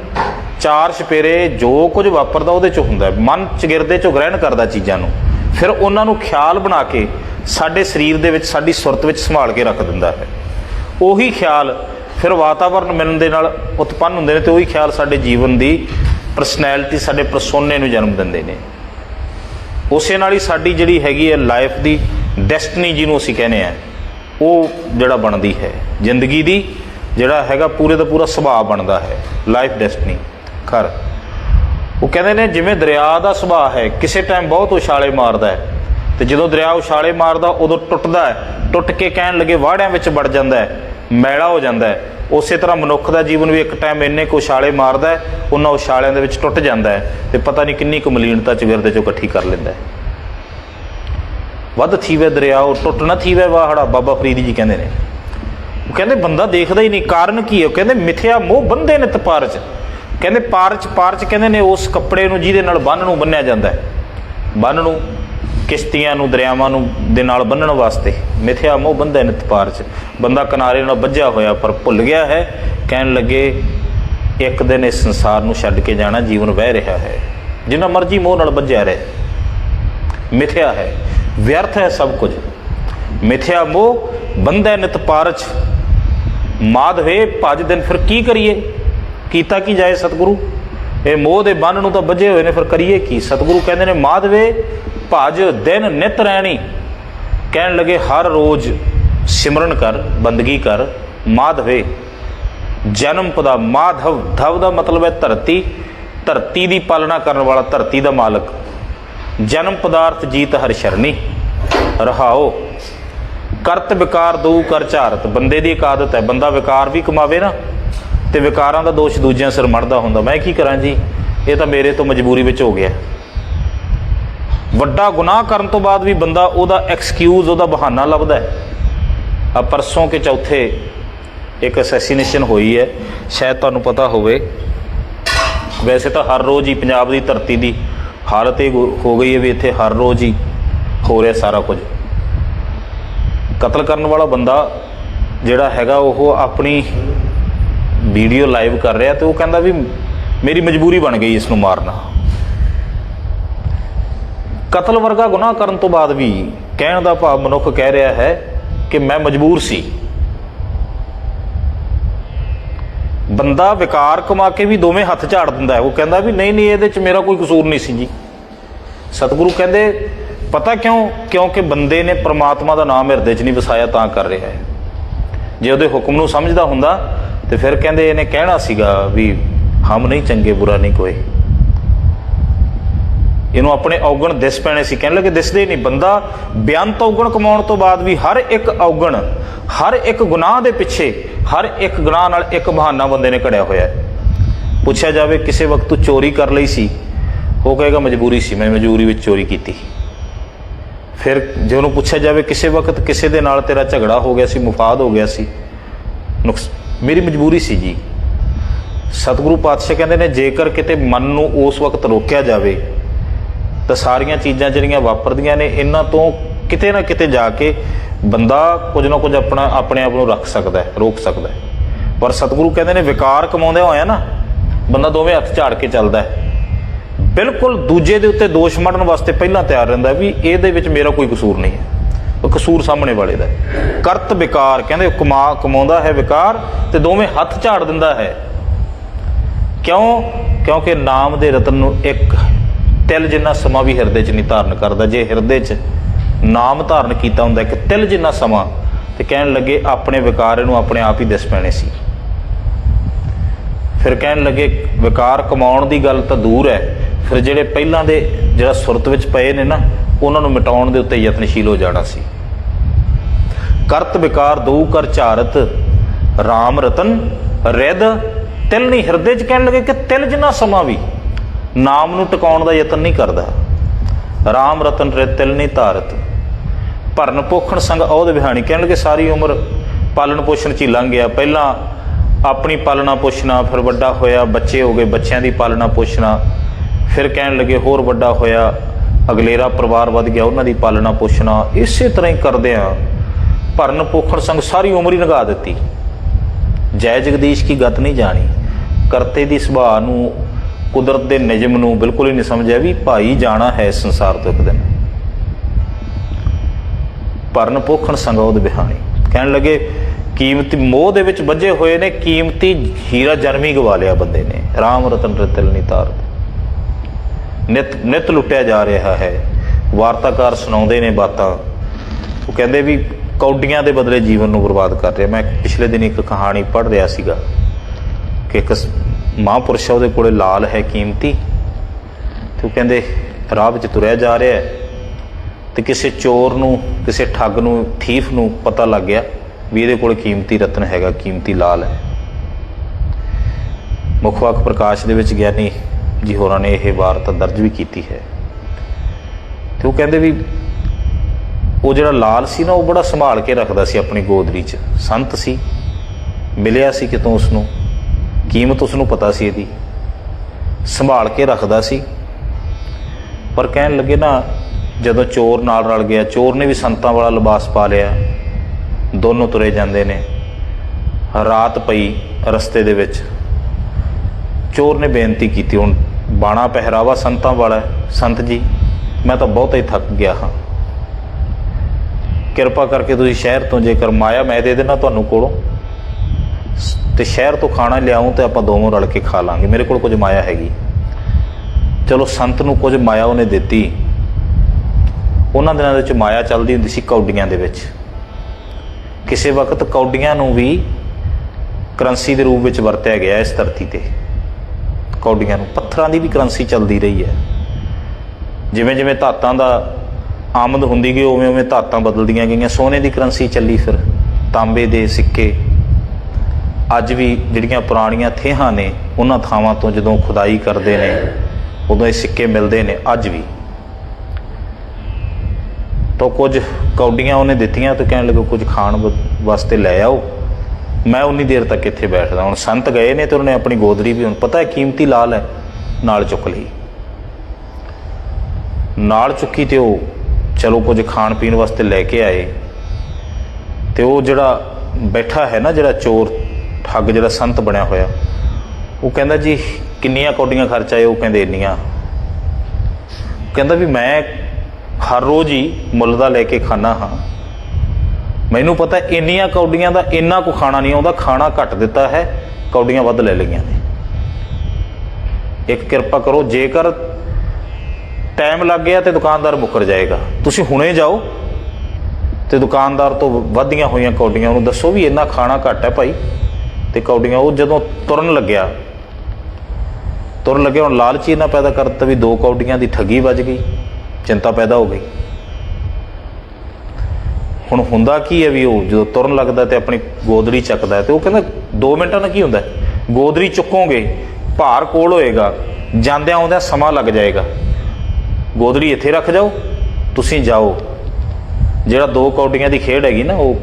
ਚਾਰ ਛਪੇਰੇ ਜੋ ਕੁਝ ਵਾਪਰਦਾ ਉਹਦੇ ਚ ਹੁੰਦਾ ਮਨ ਚਗਿਰਦੇ ਚੋਂ ਗ੍ਰਹਿਣ ਕਰਦਾ ਚੀਜ਼ਾਂ ਨੂੰ। ਫਿਰ ਉਹਨਾਂ ਨੂੰ ਖਿਆਲ ਬਣਾ ਕੇ ਸਾਡੇ ਸਰੀਰ ਦੇ ਵਿੱਚ, ਸਾਡੀ ਸੁਰਤ ਵਿੱਚ ਸੰਭਾਲ ਕੇ ਰੱਖ ਦਿੰਦਾ ਹੈ। ਉਹੀ ਖਿਆਲ ਫਿਰ ਵਾਤਾਵਰਣ ਮਿਲਣ ਦੇ ਨਾਲ ਉਤਪੰਨ ਹੁੰਦੇ ਨੇ ਤੇ ਉਹੀ ਖਿਆਲ ਸਾਡੇ ਜੀਵਨ ਦੀ ਪਰਸਨੈਲਿਟੀ ਸਾਡੇ ਪਰਸੋਨੇ ਨੂੰ ਜਨਮ ਦਿੰਦੇ ਨੇ। ਉਸੇ ਨਾਲ ਹੀ ਸਾਡੀ ਜਿਹੜੀ ਹੈਗੀ ਹੈ ਲਾਈਫ ਦੀ ਡੈਸਟਨੀ ਜਿਹਨੂੰ ਅਸੀਂ ਕਹਿੰਦੇ ਆ ਉਹ ਜਿਹੜਾ ਬਣਦੀ ਹੈ। ਜ਼ਿੰਦਗੀ ਦੀ ਜਿਹੜਾ ਹੈਗਾ ਪੂਰੇ ਦਾ ਪੂਰਾ ਸੁਭਾਅ ਬਣਦਾ ਹੈ ਲਾਈਫ ਡੈਸਟਨੀ ਖਰ, ਉਹ ਕਹਿੰਦੇ ਨੇ ਜਿਵੇਂ ਦਰਿਆ ਦਾ ਸੁਭਾਅ ਹੈ, ਕਿਸੇ ਟਾਈਮ ਬਹੁਤ ਉਛਾਲੇ ਮਾਰਦਾ ਹੈ ਤੇ ਜਦੋਂ ਦਰਿਆ ਉਛਾਲੇ ਮਾਰਦਾ, ਉਦੋਂ ਟੁੱਟਦਾ ਹੈ, ਟੁੱਟ ਕੇ ਕਹਿਣ ਲੱਗੇ ਵਾੜਿਆਂ ਵਿੱਚ ਵੜ ਜਾਂਦਾ ਹੈ। ਮੈਲਾ ਹੋ ਜਾਂਦਾ ਹੈ। ਉਸੇ ਤਰ੍ਹਾਂ ਮਨੁੱਖ ਦਾ ਜੀਵਨ ਵੀ ਇੱਕ ਟਾਈਮ ਇੰਨੇ ਕੁ ਉਛਾਲੇ ਮਾਰਦਾ ਹੈ, ਉਹਨਾਂ ਉਛਾਲਿਆਂ ਦੇ ਵਿੱਚ ਟੁੱਟ ਜਾਂਦਾ ਹੈ ਤੇ ਪਤਾ ਨਹੀਂ ਕਿੰਨੀ ਕੁ ਮਲੀਨਤਾ ਚਗਿਰਦੇ ਚੋਂ ਇਕੱਠੀ ਕਰ ਲੈਂਦਾ ਹੈ। ਵੱਧ ਥੀਵੇ ਦਰਿਆ, ਉਹ ਟੁੱਟ ਨਾ ਥੀਵੇ ਵਾਹੜਾ, ਬਾਬਾ ਫਰੀਦ ਜੀ ਕਹਿੰਦੇ ਨੇ। ਉਹ ਕਹਿੰਦੇ ਬੰਦਾ ਦੇਖਦਾ ਹੀ ਨਹੀਂ, ਕਾਰਨ ਕੀ ਹੈ? ਉਹ ਕਹਿੰਦੇ ਮਿਥਿਆ ਮੋਹ ਬੰਦੇ ਨੇ ਤਪਾਰਚ ਕਹਿੰਦੇ ਪਾਰਚ ਪਾਰਚ ਕਹਿੰਦੇ ਨੇ, ਉਸ ਕੱਪੜੇ ਨੂੰ ਜਿਹਦੇ ਨਾਲ ਬੰਨ ਨੂੰ ਬੰਨਿਆ ਜਾਂਦਾ ਹੈ। ਬੰਨ ਨੂੰ ਕਿਸ਼ਤੀਆਂ ਨੂੰ, ਦਰਿਆਵਾਂ ਨੂੰ ਦੇ ਨਾਲ ਬੰਨਣ ਵਾਸਤੇ ਮਿਥਿਆ ਮੋਹ ਬੰਦੇ ਨੇ ਤਪਾਰਚ ਬੰਦਾ ਕਿਨਾਰੇ ਨਾਲ ਵੱਜਿਆ ਹੋਇਆ ਪਰ ਭੁੱਲ ਗਿਆ ਹੈ। ਕਹਿਣ ਲੱਗੇ, ਇੱਕ ਦਿਨ ਇਸ ਸੰਸਾਰ ਨੂੰ ਛੱਡ ਕੇ ਜਾਣਾ ਜੀਵਨ ਵਹਿ ਰਿਹਾ ਹੈ। ਜਿੰਨਾ ਮਰਜ਼ੀ ਮੋਹ ਨਾਲ ਵੱਜਿਆ ਰਹੇ। ਮਿਥਿਆ ਹੈ। ਵਿਅਰਥ ਹੈ ਸਭ ਕੁਝ। ਮਿਥਿਆ ਮੋਹ ਬੰਧੈ ਨਿਤ ਪਾਰਚ ਮਾਧਵੇ ਭਜ ਦਿਨ ਫਿਰ ਕੀ ਕਰੀਏ? ਕੀਤਾ ਕੀ ਜਾਏ ਸਤਿਗੁਰੂ? ਇਹ ਮੋਹ ਦੇ ਬੰਨ ਨੂੰ ਤਾਂ ਵੱਜੇ ਹੋਏ ਨੇ, ਫਿਰ ਕਰੀਏ ਕੀ? ਸਤਿਗੁਰੂ ਕਹਿੰਦੇ ਨੇ ਮਾਧਵੇ ਭਜ ਦਿਨ ਨਿਤ ਰਹਿਣੀ ਕਹਿਣ ਲੱਗੇ, ਹਰ ਰੋਜ਼ ਸਿਮਰਨ ਕਰ, ਬੰਦਗੀ ਕਰ ਮਾਧਵੇ ਜਨਮ ਪਦਾ ਮਾਧਵ, ਧਵ ਦਾ ਮਤਲਬ ਹੈ ਧਰਤੀ। ਧਰਤੀ ਦੀ ਪਾਲਣਾ ਕਰਨ ਵਾਲਾ ਧਰਤੀ ਦਾ ਮਾਲਕ। ਜਨਮ ਪਦਾਰਥ ਜੀਤ ਹਰ ਸ਼ਰਣੀ ਰਹਾਓ। ਕਰਤ ਵਿਕਾਰ ਦੋ ਕਰ ਝਾਰਤ। ਬੰਦੇ ਦੀ ਇੱਕ ਆਦਤ ਹੈ, ਬੰਦਾ ਵਿਕਾਰ ਵੀ ਕਮਾਵੇ ਨਾ, ਤੇ ਵਿਕਾਰਾਂ ਦਾ ਦੋਸ਼ ਦੂਜਿਆਂ ਸਿਰ ਮੜਦਾ ਹੁੰਦਾ। ਮੈਂ ਕੀ ਕਰਾਂ ਜੀ? ਇਹ ਤਾਂ ਮੇਰੇ ਤੋਂ ਮਜਬੂਰੀ ਵਿੱਚ ਹੋ ਗਿਆ। ਵੱਡਾ ਗੁਨਾਹ ਕਰਨ ਤੋਂ ਬਾਅਦ ਵੀ ਬੰਦਾ ਉਹਦਾ ਐਕਸਕਿਊਜ਼ ਉਹਦਾ ਬਹਾਨਾ ਲੱਭਦਾ ਹੈ। ਆ ਪਰਸੋਂ ਕੇ ਚੌਥੇ ਇੱਕ ਅਸੈਸੀਨੇਸ਼ਨ ਹੋਈ ਹੈ। ਸ਼ਾਇਦ ਤੁਹਾਨੂੰ ਪਤਾ ਹੋਵੇ। ਵੈਸੇ ਤਾਂ ਹਰ ਰੋਜ਼ ਹੀ ਪੰਜਾਬ ਦੀ ਧਰਤੀ ਦੀ ਹਾਲਤ ਇਹ ਹੋ- ਹੋ ਗਈ ਹੈ ਵੀ ਇੱਥੇ ਹਰ ਰੋਜ਼ ਹੀ ਹੋ ਰਿਹਾ ਸਾਰਾ ਕੁਝ। ਕਤਲ ਕਰਨ ਵਾਲਾ ਬੰਦਾ ਜਿਹੜਾ ਹੈਗਾ, ਉਹ ਆਪਣੀ ਵੀਡੀਓ ਲਾਈਵ ਕਰ ਰਿਹਾ ਤੇ ਉਹ ਕਹਿੰਦਾ ਵੀ ਮੇਰੀ ਮਜਬੂਰੀ ਬਣ ਗਈ ਇਸ ਨੂੰ ਮਾਰਨਾ। ਕਤਲ ਵਰਗਾ ਗੁਨਾਹ ਕਰਨ ਤੋਂ ਬਾਅਦ ਵੀ ਕਹਿਣ ਦਾ ਭਾਵ ਮਨੁੱਖ ਕਹਿ ਰਿਹਾ ਹੈ ਕਿ ਮੈਂ ਮਜਬੂਰ ਸੀ। ਬੰਦਾ ਵਿਕਾਰ ਕਮਾ ਕੇ ਵੀ ਦੋਵੇਂ ਹੱਥ ਝਾੜ ਦਿੰਦਾ ਹੈ। ਉਹ ਕਹਿੰਦਾ ਵੀ ਨਹੀਂ ਨਹੀਂ, ਇਹਦੇ ਚ ਮੇਰਾ ਕੋਈ ਕਸੂਰ ਨਹੀਂ ਸੀ ਜੀ। ਸਤਿਗੁਰੂ ਕਹਿੰਦੇ, ਪਤਾ ਕਿਉਂ? ਕਿਉਂਕਿ ਬੰਦੇ ਨੇ ਪ੍ਰਮਾਤਮਾ ਦਾ ਨਾਮ ਹਿਰਦੇ 'ਚ ਨਹੀਂ ਵਸਾਇਆ, ਤਾਂ ਕਰ ਰਿਹਾ ਹੈ। ਜੇ ਉਹਦੇ ਹੁਕਮ ਨੂੰ ਸਮਝਦਾ ਹੁੰਦਾ, ਤੇ ਫਿਰ ਕਹਿੰਦੇ ਇਹਨੇ ਕਹਿਣਾ ਸੀਗਾ ਵੀ, ਹਮ ਨਹੀਂ ਚੰਗੇ, ਬੁਰਾ ਨਹੀਂ ਕੋਈ। ਇਹਨੂੰ ਆਪਣੇ ਔਗਣ ਦਿਸ ਪੈਣੇ ਸੀ। ਕਹਿਣ ਲੱਗੇ, ਦਿਸਦੇ ਨਹੀਂ। ਬੰਦਾ ਬਿਆੰਤ ਔਗਣ ਕਮਾਉਣ ਤੋਂ ਬਾਅਦ ਵੀ ਹਰ ਇੱਕ ਔਗਣ, ਹਰ ਇੱਕ ਗੁਨਾਹ ਦੇ ਪਿੱਛੇ, ਹਰ ਇੱਕ ਗੁਨਾਹ ਨਾਲ ਇੱਕ ਬਹਾਨਾ ਬੰਦੇ ਨੇ ਘੜਿਆ ਹੋਇਆ ਹੈ। ਪੁੱਛਿਆ ਜਾਵੇ, ਕਿਸੇ ਵਕਤ ਤੂੰ ਚੋਰੀ ਕਰ ਲਈ ਸੀ, ਉਹ ਕਹੇਗਾ, ਮਜਬੂਰੀ ਸੀ, ਮੈਂ ਮਜਬੂਰੀ ਵਿੱਚ ਚੋਰੀ ਕੀਤੀ। ਫਿਰ ਜੇ ਉਹਨੂੰ ਪੁੱਛਿਆ ਜਾਵੇ, ਕਿਸੇ ਵਕਤ ਕਿਸੇ ਦੇ ਨਾਲ ਤੇਰਾ ਝਗੜਾ ਹੋ ਗਿਆ ਸੀ, ਮੁਫਾਦ ਹੋ ਗਿਆ ਸੀ, ਨੁਕਸ, ਮੇਰੀ ਮਜਬੂਰੀ ਸੀ ਜੀ। ਸਤਿਗੁਰੂ ਪਾਤਸ਼ਾਹ ਕਹਿੰਦੇ ਨੇ, ਜੇਕਰ ਕਿਤੇ ਮਨ ਨੂੰ ਉਸ ਵਕਤ ਰੋਕਿਆ ਜਾਵੇ ਤਾਂ ਸਾਰੀਆਂ ਚੀਜ਼ਾਂ ਜਿਹੜੀਆਂ ਵਾਪਰਦੀਆਂ ਨੇ, ਇਹਨਾਂ ਤੋਂ ਕਿਤੇ ਨਾ ਕਿਤੇ ਜਾ ਕੇ ਬੰਦਾ ਕੁਝ ਨਾ ਕੁਝ ਆਪਣਾ, ਆਪਣੇ ਆਪ ਨੂੰ ਰੱਖ ਸਕਦਾ ਹੈ, ਰੋਕ ਸਕਦਾ ਹੈ। ਪਰ ਸਤਿਗੁਰੂ ਕਹਿੰਦੇ ਨੇ, ਵਿਕਾਰ ਕਮਾਉਂਦੇ ਹੋਇਆ ਨਾ, ਬੰਦਾ ਦੋਵੇਂ ਹੱਥ ਝਾੜ ਕੇ ਚੱਲਦਾ ਹੈ। ਬਿਲਕੁਲ ਦੂਜੇ ਦੇ ਉੱਤੇ ਦੋਸ਼ ਮੜਨ ਵਾਸਤੇ ਪਹਿਲਾਂ ਤਿਆਰ ਰਹਿੰਦਾ ਵੀ ਇਹਦੇ ਵਿੱਚ ਮੇਰਾ ਕੋਈ ਕਸੂਰ ਨਹੀਂ ਹੈ। ਉਹ ਕਸੂਰ ਸਾਹਮਣੇ ਵਾਲੇ ਦਾ ਕਰਤ ਵਿਕਾਰ ਕਹਿੰਦੇ, ਉਹ ਕਮਾ, ਕਮਾਉਂਦਾ ਹੈ ਵਿਕਾਰ ਤੇ ਦੋਵੇਂ ਹੱਥ ਝਾੜ ਦਿੰਦਾ ਹੈ। ਕਿਉਂ? ਕਿਉਂਕਿ ਨਾਮ ਦੇ ਰਤਨ ਨੂੰ ਇੱਕ ਤਿਲ ਜਿੰਨਾ ਸਮਾਂ ਵੀ ਹਿਰਦੇ 'ਚ ਨਹੀਂ ਧਾਰਨ ਕਰਦਾ, ਜੇ ਹਿਰਦੇ 'ਚ ਨਾਮ ਧਾਰਨ ਕੀਤਾ ਹੁੰਦਾ ਕਿ ਤਿਲ ਜਿੰਨਾ ਸਮਾਂ, ਤੇ ਕਹਿਣ ਲੱਗੇ ਆਪਣੇ ਵਿਕਾਰ ਇਹਨੂੰ ਆਪਣੇ ਆਪ ਹੀ ਦਿਸ ਪੈਣੇ ਸੀ। ਫਿਰ ਕਹਿਣ ਲੱਗੇ ਵਿਕਾਰ ਕਮਾਉਣ ਦੀ ਗੱਲ ਤਾਂ ਦੂਰ ਹੈ, ਫਿਰ ਜਿਹੜੇ ਪਹਿਲਾਂ ਦੇ ਜਿਹੜਾ ਸੁਰਤ ਵਿੱਚ ਪਏ ਨੇ ਨਾ, ਉਹਨਾਂ ਨੂੰ ਮਿਟਾਉਣ ਦੇ ਉੱਤੇ ਯਤਨਸ਼ੀਲ ਹੋ ਜਾਣਾ ਸੀ। ਕਰਤ ਵਿਕਾਰ ਦੋ ਕਰ ਝਾਰਤ RAM ਰਤਨ ਰਿਦ ਤਿਲ ਨਹੀਂ, ਹਿਰਦੇ 'ਚ ਕਹਿਣ ਲੱਗੇ ਕਿ ਤਿਲ ਜਿੰਨਾ ਸਮਾਂ ਵੀ ਨਾਮ ਨੂੰ ਟਿਕਾਉਣ ਦਾ ਯਤਨ ਨਹੀਂ ਕਰਦਾ। ਰਾਮ ਰਤਨ ਰਿਦ ਤਿਲ ਨਹੀਂ ਧਾਰਤ ਭਰਨ ਪੋਖਣ ਸੰਗ ਅਹੁਦ ਵਿਹਾਣੀ। ਕਹਿਣ ਲੱਗੇ ਸਾਰੀ ਉਮਰ ਪਾਲਣ ਪੋਸ਼ਣ ਚ ਹੀ ਲੰਘ ਗਿਆ। ਪਹਿਲਾਂ ਆਪਣੀ ਪਾਲਣਾ ਪੋਸ਼ਣਾ, ਫਿਰ ਵੱਡਾ ਹੋਇਆ। ਬੱਚੇ ਹੋ ਗਏ, ਬੱਚਿਆਂ ਦੀ ਪਾਲਣਾ ਪੋਸ਼ਣਾ। ਫਿਰ ਕਹਿਣ ਲੱਗੇ, ਹੋਰ ਵੱਡਾ ਹੋਇਆ। ਅਗਲੇਰਾ ਪਰਿਵਾਰ ਵੱਧ ਗਿਆ, ਉਹਨਾਂ ਦੀ ਪਾਲਣਾ ਪੋਸ਼ਣਾ। ਇਸੇ ਤਰ੍ਹਾਂ ਹੀ ਕਰਦੇ ਆ ਭਰਨ ਪੋਖਣ ਸੰਗ ਸਾਰੀ ਉਮਰ ਹੀ ਲਗਾ ਦਿੱਤੀ। ਜੈ ਜਗਦੀਸ਼ ਕੀ ਗਤ ਨਹੀਂ ਜਾਣੀ। ਕਰਤੇ ਦੀ ਸੁਭਾਅ ਨੂੰ ਕੁਦਰਤ ਦੇ ਨਿਯਮ ਨੂੰ ਬਿਲਕੁਲ ਹੀ ਨਹੀਂ ਸਮਝਿਆ ਵੀ ਭਾਈ ਜਾਣਾ ਹੈ ਸੰਸਾਰ ਤੋਂ ਇੱਕ ਦਿਨ। ਪਰਨ ਪੋਖਣ ਸੰਗੋਦ ਬਿਹਾਣੀ। ਕਹਿਣ ਲੱਗੇ, ਕੀਮਤੀ ਮੋਹ ਦੇ ਵਿੱਚ ਵੱਜੇ ਹੋਏ ਨੇ, ਕੀਮਤੀ ਹੀਰਾ ਜਨਮੀ ਗਵਾ ਲਿਆ ਬੰਦੇ ਨੇ। RAM ਰਤਨ ਰਤਲ ਨਿਤਾਰ ਤਾਰਦੇ ਨਿਤ ਨਿਤ ਲੁੱਟਿਆ ਜਾ ਰਿਹਾ ਹੈ। ਵਾਰਤਾਕਾਰ ਸੁਣਾਉਂਦੇ ਨੇ ਬਾਤਾਂ। ਉਹ ਕਹਿੰਦੇ ਵੀ ਕੌਡੀਆਂ ਦੇ ਬਦਲੇ ਜੀਵਨ ਨੂੰ ਬਰਬਾਦ ਕਰ ਰਿਹਾ। ਮੈਂ ਪਿਛਲੇ ਦਿਨ ਇੱਕ ਕਹਾਣੀ ਪੜ੍ਹ ਰਿਹਾ ਸੀਗਾ ਕਿ ਇੱਕ ਮਹਾਂਪੁਰਸ਼ ਆ ਉਹਦੇ ਕੋਲੇ ਲਾਲ ਹੈ ਕੀਮਤੀ। ਤੇ ਉਹ ਕਹਿੰਦੇ, ਰਾਹ ਵਿੱਚ ਤੁਰਿਆ ਜਾ ਰਿਹਾ ਹੈ। ਤੇ ਕਿਸੇ ਚੋਰ ਨੂੰ, ਕਿਸੇ ਠੱਗ ਨੂੰ, ਥੀਫ ਨੂੰ ਪਤਾ ਲੱਗ ਗਿਆ ਵੀ ਇਹਦੇ ਕੋਲ ਕੀਮਤੀ ਰਤਨ ਹੈਗਾ, ਕੀਮਤੀ ਲਾਲ ਹੈ। ਮੁੱਖ ਵਾਕ ਪ੍ਰਕਾਸ਼ ਦੇ ਵਿੱਚ ਗਿਆਨੀ ਜੀ ਹੋਰਾਂ ਨੇ ਇਹ ਵਾਰਤਾ ਦਰਜ ਵੀ ਕੀਤੀ ਹੈ। ਤੇ ਉਹ ਕਹਿੰਦੇ ਵੀ ਉਹ ਜਿਹੜਾ ਲਾਲ ਸੀ ਨਾ, ਉਹ ਬੜਾ ਸੰਭਾਲ ਕੇ ਰੱਖਦਾ ਸੀ ਆਪਣੀ ਗੋਦਰੀ 'ਚ। ਸੰਤ ਸੀ। ਮਿਲਿਆ ਸੀ ਕਿਤੋਂ ਉਸ ਨੂੰ ਕੀਮਤ ਉਸ ਨੂੰ ਪਤਾ ਸੀ ਇਹਦੀ। ਸੰਭਾਲ ਕੇ ਰੱਖਦਾ ਸੀ। ਪਰ ਕਹਿਣ ਲੱਗੇ ਨਾ, ਜਦੋਂ ਚੋਰ ਨਾਲ ਰਲ ਗਿਆ, ਚੋਰ ਨੇ ਵੀ ਸੰਤਾਂ ਵਾਲਾ ਲਿਬਾਸ ਪਾ ਲਿਆ। ਦੋਨੋਂ ਤੁਰੇ ਜਾਂਦੇ ਨੇ। ਰਾਤ ਪਈ ਰਸਤੇ ਦੇ ਵਿੱਚ। ਚੋਰ ਨੇ ਬੇਨਤੀ ਕੀਤੀ, ਹੁਣ ਬਾਣਾ ਪਹਿਰਾਵਾ ਸੰਤਾਂ ਵਾਲਾ ਸੰਤ ਜੀ, ਮੈਂ ਤਾਂ ਬਹੁਤਾ ਹੀ ਥੱਕ ਗਿਆ ਹਾਂ। ਕਿਰਪਾ ਕਰਕੇ ਤੁਸੀਂ ਸ਼ਹਿਰ ਤੋਂ ਜੇਕਰ ਮਾਇਆ, ਮੈਂ ਦੇ ਦੇਣਾ ਤੁਹਾਨੂੰ ਕੋਲੋਂ। ਤੇ ਸ਼ਹਿਰ ਤੋਂ ਖਾਣਾ ਲਿਆਉਂ ਤੇ ਆਪਾਂ ਦੋਵੇਂ ਰਲ ਕੇ ਖਾ ਲਾਂਗੇ। ਮੇਰੇ ਕੋਲ ਕੁਝ ਮਾਇਆ ਹੈਗੀ। ਚਲੋ ਸੰਤ ਨੂੰ ਕੁਝ ਮਾਇਆ ਉਹਨੇ ਦਿੱਤੀ। ਉਹਨਾਂ ਦਿਨਾਂ ਦੇ ਵਿੱਚ ਮਾਇਆ ਚੱਲਦੀ ਹੁੰਦੀ ਸੀ ਕੌਡੀਆਂ ਦੇ ਵਿੱਚ। ਕਿਸੇ ਵਕਤ ਕੌਡੀਆਂ ਨੂੰ ਵੀ ਕਰੰਸੀ ਦੇ ਰੂਪ ਵਿੱਚ ਵਰਤਿਆ ਗਿਆ ਇਸ ਧਰਤੀ ਤੇ। ਕੌਡੀਆਂ ਨੂੰ, ਪੱਥਰਾਂ ਦੀ ਵੀ ਕਰੰਸੀ ਚੱਲਦੀ ਰਹੀ ਹੈ। ਜਿਵੇਂ ਜਿਵੇਂ ਧਾਤਾਂ ਦਾ ਆਮਦ ਹੁੰਦੀ ਗਈ ਉਵੇਂ ਉਵੇਂ ਧਾਤਾਂ ਬਦਲਦੀਆਂ ਗਈਆਂ। ਸੋਨੇ ਦੀ ਕਰੰਸੀ ਚੱਲੀ ਫਿਰ, ਤਾਂਬੇ ਦੇ ਸਿੱਕੇ ਅੱਜ ਵੀ ਜਿਹੜੀਆਂ ਪੁਰਾਣੀਆਂ ਥੇਹਾਂ ਨੇ, ਉਹਨਾਂ ਥਾਵਾਂ ਤੋਂ ਜਦੋਂ ਖੁਦਾਈ ਕਰਦੇ ਨੇ, ਉਦੋਂ ਇਹ ਸਿੱਕੇ ਮਿਲਦੇ ਨੇ, ਅੱਜ ਵੀ। ਤਾਂ ਕੁਝ ਕੌਡੀਆਂ ਉਹਨੇ ਦਿੱਤੀਆਂ ਤੇ ਕਹਿਣ ਲੱਗਾ ਕੁਝ ਖਾਣ ਵਾਸਤੇ ਲੈ ਆਓ। ਮੈਂ ਉਨੀ ਦੇਰ ਤੱਕ ਇੱਥੇ ਬੈਠਦਾ, ਹੁਣ ਸੰਤ ਗਏ ਨੇ ਤੇ ਉਹਨੇ ਆਪਣੀ ਗੋਦਰੀ ਵੀ, ਹੁਣ ਪਤਾ ਹੈ ਕੀਮਤੀ ਲਾਲ ਹੈ, ਨਾਲ ਚੁੱਕ ਲਈ। ਨਾਲ ਚੁੱਕੀ ਤੇ ਉਹ ਚਲੋ ਕੁਝ ਖਾਣ ਪੀਣ ਵਾਸਤੇ ਲੈ ਕੇ ਆਏ। ਤੇ ਉਹ ਜਿਹੜਾ ਬੈਠਾ ਹੈ ਨਾ, ਜਿਹੜਾ ਚੋਰ ਠੱਗ ਜਿਹੜਾ ਸੰਤ ਬਣਿਆ ਹੋਇਆ, ਉਹ ਕਹਿੰਦਾ ਜੀ ਕਿੰਨੀਆਂ ਕੌਡੀਆਂ ਖਰਚ ਆਏ, ਉਹ ਕਹਿੰਦੇ ਇੰਨੀਆਂ। ਕਹਿੰਦਾ ਵੀ ਮੈਂ ਹਰ ਰੋਜ਼ ਹੀ ਮੁੱਲ ਦਾ ਲੈ ਕੇ ਖਾਣਾ ਹਾਂ। ਮੈਨੂੰ ਪਤਾ ਇੰਨੀਆਂ ਕੌਡੀਆਂ ਦਾ ਇੰਨਾ ਕੁ ਖਾਣਾ ਨਹੀਂ ਆਉਂਦਾ ਖਾਣਾ ਘੱਟ ਦਿੱਤਾ ਹੈ, ਕੌਡੀਆਂ ਵੱਧ ਲੈ ਲਈਆਂ ਨੇ। ਇੱਕ ਕਿਰਪਾ ਕਰੋ, ਜੇਕਰ ਟਾਈਮ ਲੱਗ ਗਿਆ ਤੇ ਦੁਕਾਨਦਾਰ ਮੁੱਕਰ ਜਾਏਗਾ। ਤੁਸੀਂ ਹੁਣੇ ਜਾਓ ਤੇ ਦੁਕਾਨਦਾਰ ਤੋਂ ਵਧੀਆਂ ਹੋਈਆਂ ਕੌਡੀਆਂ ਉਹਨੂੰ ਦੱਸੋ ਵੀ ਇੰਨਾ ਖਾਣਾ ਘੱਟ ਹੈ ਭਾਈ। ਤੇ ਕੌਡੀਆਂ ਉਹ ਜਦੋਂ ਤੁਰਨ ਲੱਗਿਆ ਤੁਰਨ ਲੱਗਿਆ, ਹੁਣ ਲਾਲਚ ਹੀ ਪੈਦਾ ਕਰ ਦਿੱਤਾ ਵੀ ਦੋ ਕੌਡੀਆਂ ਦੀ ਠੱਗੀ ਵੱਜ ਗਈ, ਚਿੰਤਾ ਪੈਦਾ ਹੋ ਗਈ। ਹੁਣ ਹੁੰਦਾ ਕੀ ਹੈ ਵੀ ਉਹ ਜਦੋਂ ਤੁਰਨ ਲੱਗਦਾ ਤੇ ਆਪਣੀ ਗੋਦੜੀ ਚੱਕਦਾ ਹੈ ਤੇ ਉਹ ਕਹਿੰਦਾ 2 ਮਿੰਟਾਂ ਨਾਲ ਕੀ ਹੁੰਦਾ ਹੈ? ਗੋਦੜੀ ਚੁੱਕੋਗੇ, ਭਾਰ ਕੋਲ ਹੋਏਗਾ, ਜਾਂਦਿਆਂ ਆਉਂਦਿਆਂ ਸਮਾਂ ਲੱਗ ਜਾਏਗਾ। ਗੋਦੜੀ ਇੱਥੇ ਰੱਖ ਜਾਓ, ਤੁਸੀਂ ਜਾਓ। ਜਿਹੜਾ ਦੋ ਕੌਡੀਆਂ ਦੀ ਖੇਡ ਹੈਗੀ ਨਾ, ਉਹ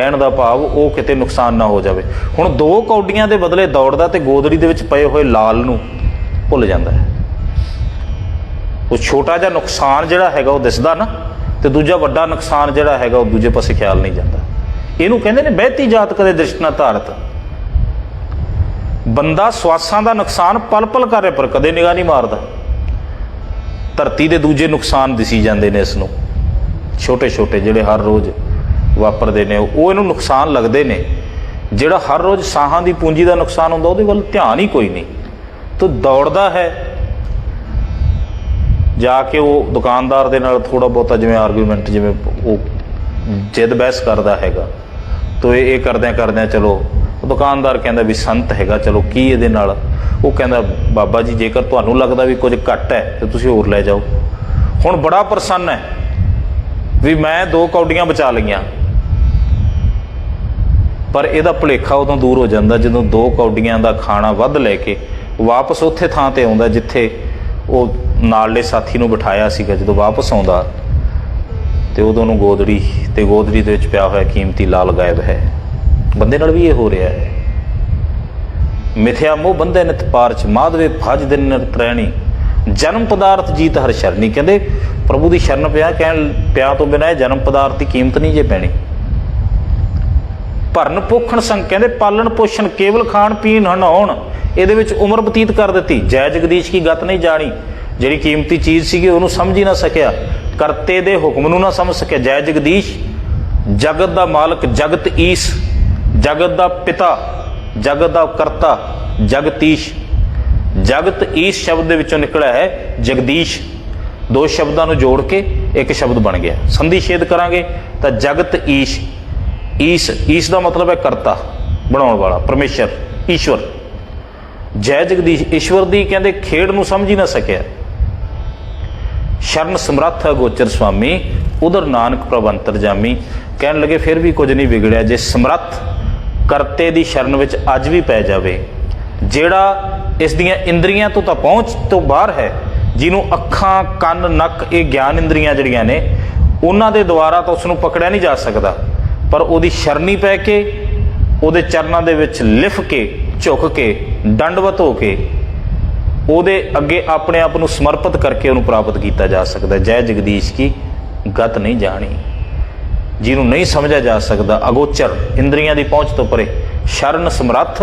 ਕਹਿਣ ਦਾ ਭਾਵ ਉਹ ਕਿਤੇ ਨੁਕਸਾਨ ਨਾ ਹੋ ਜਾਵੇ। ਹੁਣ ਦੋ ਕੌਡੀਆਂ ਦੇ ਬਦਲੇ ਦੌੜਦਾ ਤੇ ਗੋਦੜੀ ਦੇ ਵਿੱਚ ਪਏ ਹੋਏ ਲਾਲ ਨੂੰ ਭੁੱਲ ਜਾਂਦਾ ਹੈ। ਉਹ ਛੋਟਾ ਜਿਹਾ ਨੁਕਸਾਨ ਜਿਹੜਾ ਹੈਗਾ ਉਹ ਦਿਸਦਾ ਨਾ, ਤੇ ਦੂਜਾ ਵੱਡਾ ਨੁਕਸਾਨ ਜਿਹੜਾ ਹੈਗਾ ਉਹ ਦੂਜੇ ਪਾਸੇ ਖਿਆਲ ਨਹੀਂ ਜਾਂਦਾ। ਇਹਨੂੰ ਕਹਿੰਦੇ ਨੇ ਬਹਿਤੀ ਜਾਤ ਕਦੇ ਦ੍ਰਿਸ਼ਟ ਨਾ ਧਾਰਤ। ਬੰਦਾ ਸਵਾਸਾਂ ਦਾ ਨੁਕਸਾਨ ਪਲ ਪਲ ਕਰੇ ਪਰ ਕਦੇ ਨਿਗਾਹ ਨਹੀਂ ਮਾਰਦਾ। ਧਰਤੀ ਦੇ ਦੂਜੇ ਨੁਕਸਾਨ ਦਿਸੀ ਜਾਂਦੇ ਨੇ ਇਸ ਨੂੰ। ਛੋਟੇ ਛੋਟੇ ਜਿਹੜੇ ਹਰ ਰੋਜ਼ ਵਾਪਰਦੇ ਨੇ, ਉਹ ਇਹਨੂੰ ਨੁਕਸਾਨ ਲੱਗਦੇ ਨੇ। ਜਿਹੜਾ ਹਰ ਰੋਜ਼ ਸਾਹਾਂ ਦੀ ਪੂੰਜੀ ਦਾ ਨੁਕਸਾਨ ਹੁੰਦਾ, ਉਹਦੇ ਵੱਲ ਧਿਆਨ ਹੀ ਕੋਈ ਨਹੀਂ। ਤੋ ਦੌੜਦਾ ਹੈ। ਜਾ ਕੇ ਉਹ ਦੁਕਾਨਦਾਰ ਦੇ ਨਾਲ ਥੋੜਾ ਬਹੁਤਾ ਜਿਵੇਂ ਆਰਗੂਮੈਂਟ ਜਿਵੇਂ ਉਹ ਜਿੱਦ ਬਹਿਸ ਕਰਦਾ ਹੈਗਾ। ਤੋ ਇਹ ਇਹ ਕਰਦਿਆਂ ਕਰਦਿਆਂ ਚਲੋ ਦੁਕਾਨਦਾਰ ਕਹਿੰਦਾ ਵੀ ਸੰਤ ਹੈਗਾ, ਚਲੋ ਕੀ ਇਹਦੇ ਨਾਲ? ਉਹ ਕਹਿੰਦਾ, ਬਾਬਾ ਜੀ, ਜੇਕਰ ਤੁਹਾਨੂੰ ਲੱਗਦਾ ਵੀ ਕੁਝ ਘੱਟ ਹੈ, ਤੇ ਤੁਸੀਂ ਹੋਰ ਲੈ ਜਾਓ। ਹੁਣ ਬੜਾ ਪ੍ਰਸੰਨ ਹੈ ਵੀ ਮੈਂ ਦੋ ਕੌਡੀਆਂ ਬਚਾ ਲਈਆਂ। ਪਰ ਇਹਦਾ ਭੁਲੇਖਾ ਉਦੋਂ ਦੂਰ ਹੋ ਜਾਂਦਾ ਜਦੋਂ ਦੋ ਕੌਡੀਆਂ ਦਾ ਖਾਣਾ ਵੱਧ ਲੈ ਕੇ ਵਾਪਸ ਉੱਥੇ ਥਾਂ ਤੇ ਆਉਂਦਾ ਜਿੱਥੇ ਉਹ ਨਾਲਲੇ ਸਾਥੀ ਨੂੰ ਬਿਠਾਇਆ ਸੀਗਾ, ਜਦੋਂ ਵਾਪਸ ਆਉਂਦਾ ਤੇ ਉਦੋਂ ਨੂੰ ਗੋਦੜੀ ਤੇ ਗੋਦੜੀ ਦੇ ਵਿੱਚ ਪਿਆ ਹੋਇਆ ਕੀਮਤੀ ਲਾਲ ਗਾਇਬ ਹੈ। ਬੰਦੇ ਨਾਲ ਵੀ ਇਹ ਹੋ ਰਿਹਾ ਹੈ। ਮਿਥਿਆ ਮੋਹ ਬੰਦੇ ਨਿਤ ਪਾਰਚ ਮਾਧਵੇ ਭਜ ਦਿਨ ਨਿਰਤ੍ਰੈਣੀ ਜਨਮ ਪਦਾਰਥ ਜੀਤ ਹਰ ਸ਼ਰਨੀ ਕਹਿੰਦੇ, ਪ੍ਰਭੂ ਦੀ ਸ਼ਰਨ ਪਿਆ ਕਹਿਣ, ਪਿਆ ਤੋਂ ਬਿਨਾਂ ਇਹ ਜਨਮ ਪਦਾਰਥ ਦੀ ਕੀਮਤ ਨਹੀਂ ਜੇ ਪੈਣੀ। ਭਰਨ ਪੋਖਣ ਸੰਗ ਕਹਿੰਦੇ ਪਾਲਣ ਪੋਸ਼ਣ ਕੇਵਲ ਖਾਣ ਪੀਣ ਹਨਾਉਣ, ਇਹਦੇ ਵਿੱਚ ਉਮਰ ਬਤੀਤ ਕਰ ਦਿੱਤੀ। ਜੈ ਜਗਦੀਸ਼ ਕੀ ਗਤ ਨਹੀਂ ਜਾਣੀ? ਜਿਹੜੀ ਕੀਮਤੀ ਚੀਜ਼ ਸੀਗੀ ਉਹਨੂੰ ਸਮਝ ਹੀ ਨਾ ਸਕਿਆ। ਕਰਤੇ ਦੇ ਹੁਕਮ ਨੂੰ ਨਾ ਸਮਝ ਸਕਿਆ। ਜੈ ਜਗਦੀਸ਼, ਜਗਤ ਦਾ ਮਾਲਕ ਜਗਤ ਈਸ, ਜਗਤ ਦਾ ਪਿਤਾ, ਜਗਤ ਦਾ ਕਰਤਾ, ਜਗਤੀਸ਼। ਜਗਤ ਈਸ ਸ਼ਬਦ ਦੇ ਵਿੱਚੋਂ ਨਿਕਲਿਆ ਹੈ ਜਗਦੀਸ਼। ਦੋ ਸ਼ਬਦਾਂ ਨੂੰ ਜੋੜ ਕੇ ਇੱਕ ਸ਼ਬਦ ਬਣ ਗਿਆ। ਸੰਧੀ ਛੇਦ ਕਰਾਂਗੇ ਤਾਂ ਜਗਤ ਈਸ਼। ਈਸ ਈਸ ਦਾ ਮਤਲਬ ਹੈ ਕਰਤਾ, ਬਣਾਉਣ ਵਾਲਾ, ਪਰਮੇਸ਼ਰ, ਈਸ਼ਵਰ। ਜੈ ਜਗਦੀਸ਼, ਈਸ਼ਵਰ ਦੀ ਕਹਿੰਦੇ ਖੇਡ ਨੂੰ ਸਮਝ ਹੀ ਨਾ ਸਕਿਆ। ਸ਼ਰਨ ਸਮਰੱਥ ਗੋਚਰ ਸੁਆਮੀ ਉਧਰ ਨਾਨਕ ਪ੍ਰਭ ਜਾਮੀ। ਕਹਿਣ ਲੱਗੇ, ਫਿਰ ਵੀ ਕੁਝ ਨਹੀਂ ਵਿਗੜਿਆ, ਜੇ ਸਮਰੱਥ ਕਰਤੇ ਦੀ ਸ਼ਰਨ ਵਿੱਚ ਅੱਜ ਵੀ ਪੈ ਜਾਵੇ। ਜਿਹੜਾ ਇਸ ਦੀਆਂ ਇੰਦਰੀਆਂ ਤੋਂ ਤਾਂ ਪਹੁੰਚ ਤੋਂ ਬਾਹਰ ਹੈ, ਜਿਹਨੂੰ ਅੱਖਾਂ, ਕੰਨ, ਨੱਕ ਇਹ ਗਿਆਨ ਇੰਦਰੀਆਂ ਜਿਹੜੀਆਂ ਨੇ, ਉਹਨਾਂ ਦੇ ਦੁਆਰਾ ਤਾਂ ਉਸ ਨੂੰ ਪਕੜਿਆ ਨਹੀਂ ਜਾ ਸਕਦਾ। ਪਰ ਉਹਦੀ ਸ਼ਰਨੀ ਪੈ ਕੇ, ਉਹਦੇ ਚਰਨਾਂ ਦੇ ਵਿੱਚ ਲਿਫ ਕੇ, ਝੁਕ ਕੇ ਡੰਡਵਤ ਹੋ ਕੇ, ਉਹਦੇ ਅੱਗੇ ਆਪਣੇ ਆਪ ਨੂੰ ਸਮਰਪਿਤ ਕਰਕੇ ਉਹਨੂੰ ਪ੍ਰਾਪਤ ਕੀਤਾ ਜਾ ਸਕਦਾ। ਜੈ ਜਗਦੀਸ਼ ਕੀ ਗਤ ਨਹੀਂ ਜਾਣੀ। ਜਿਹਨੂੰ ਨਹੀਂ ਸਮਝਿਆ ਜਾ ਸਕਦਾ, ਅਗੋਚਰ, ਇੰਦਰੀਆਂ ਦੀ ਪਹੁੰਚ ਤੋਂ ਪਰੇ। ਸ਼ਰਨ ਸਮਰੱਥ,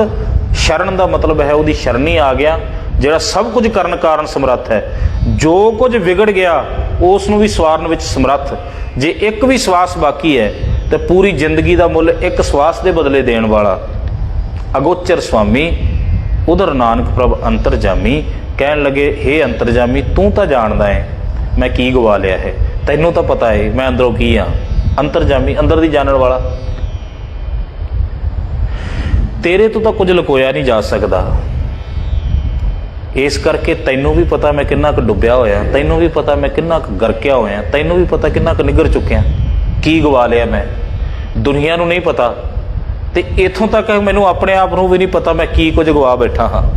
ਸ਼ਰਨ ਦਾ ਮਤਲਬ ਹੈ ਉਹਦੀ ਸ਼ਰਨੀ ਆ ਗਿਆ, ਜਿਹੜਾ ਸਭ ਕੁਝ ਕਰਨ ਕਾਰਨ ਸਮਰੱਥ ਹੈ। ਜੋ ਕੁਝ ਵਿਗੜ ਗਿਆ, ਉਸ ਨੂੰ ਵੀ ਸਵਾਰਨ ਵਿੱਚ ਸਮਰੱਥ। ਜੇ ਇੱਕ ਵੀ ਸਵਾਸ ਬਾਕੀ ਹੈ ਤੇ ਪੂਰੀ ਜ਼ਿੰਦਗੀ ਦਾ ਮੁੱਲ ਇੱਕ ਸਵਾਸ ਦੇ ਬਦਲੇ ਦੇਣ ਵਾਲਾ। ਅਗੋਚਰ ਸਵਾਮੀ, ਉਧਰ ਨਾਨਕ ਪ੍ਰਭ ਅੰਤਰਜਾਮੀ ਕਹਿਣ ਲੱਗੇ हे ਅੰਤਰਜਾਮੀ, ਤੂੰ ਤਾਂ ਜਾਣਦਾ ਹੈ ਮੈਂ ਕੀ ਗਵਾ ਲਿਆ ਹੈ? ਤੈਨੂੰ ਤਾਂ ਪਤਾ ਹੈ ਮੈਂ ਅੰਦਰੋਂ ਕੀ ਆ? ਅੰਤਰਜਾਮੀ ਅੰਦਰ ਦੀ ਜਾਣਨ ਵਾਲਾ। ਤੇਰੇ ਤੋਂ ਤਾਂ ਕੁਝ ਲੁਕੋਇਆ ਨਹੀਂ ਜਾ ਸਕਦਾ। ਇਸ ਕਰਕੇ ਤੈਨੂੰ ਵੀ ਪਤਾ ਮੈਂ ਕਿੰਨਾ ਕੁ ਡੁੱਬਿਆ ਹੋਇਆ, ਤੈਨੂੰ ਵੀ ਪਤਾ ਮੈਂ ਕਿੰਨਾ ਕੁ ਗਰਕਿਆ ਹੋਇਆ, ਤੈਨੂੰ ਵੀ ਪਤਾ ਕਿੰਨਾ ਕੁ ਨਿਗਰ ਚੁੱਕਿਆ। ਕੀ ਗਵਾ ਲਿਆ ਮੈਂ? ਦੁਨੀਆ ਨੂੰ ਨਹੀਂ ਪਤਾ। ਤੇ ਇਥੋਂ ਤੱਕ ਮੈਨੂੰ ਆਪਣੇ ਆਪ ਨੂੰ ਵੀ ਨਹੀਂ ਪਤਾ ਮੈਂ ਕੀ ਕੁਝ ਗਵਾ ਬੈਠਾ ਹਾਂ।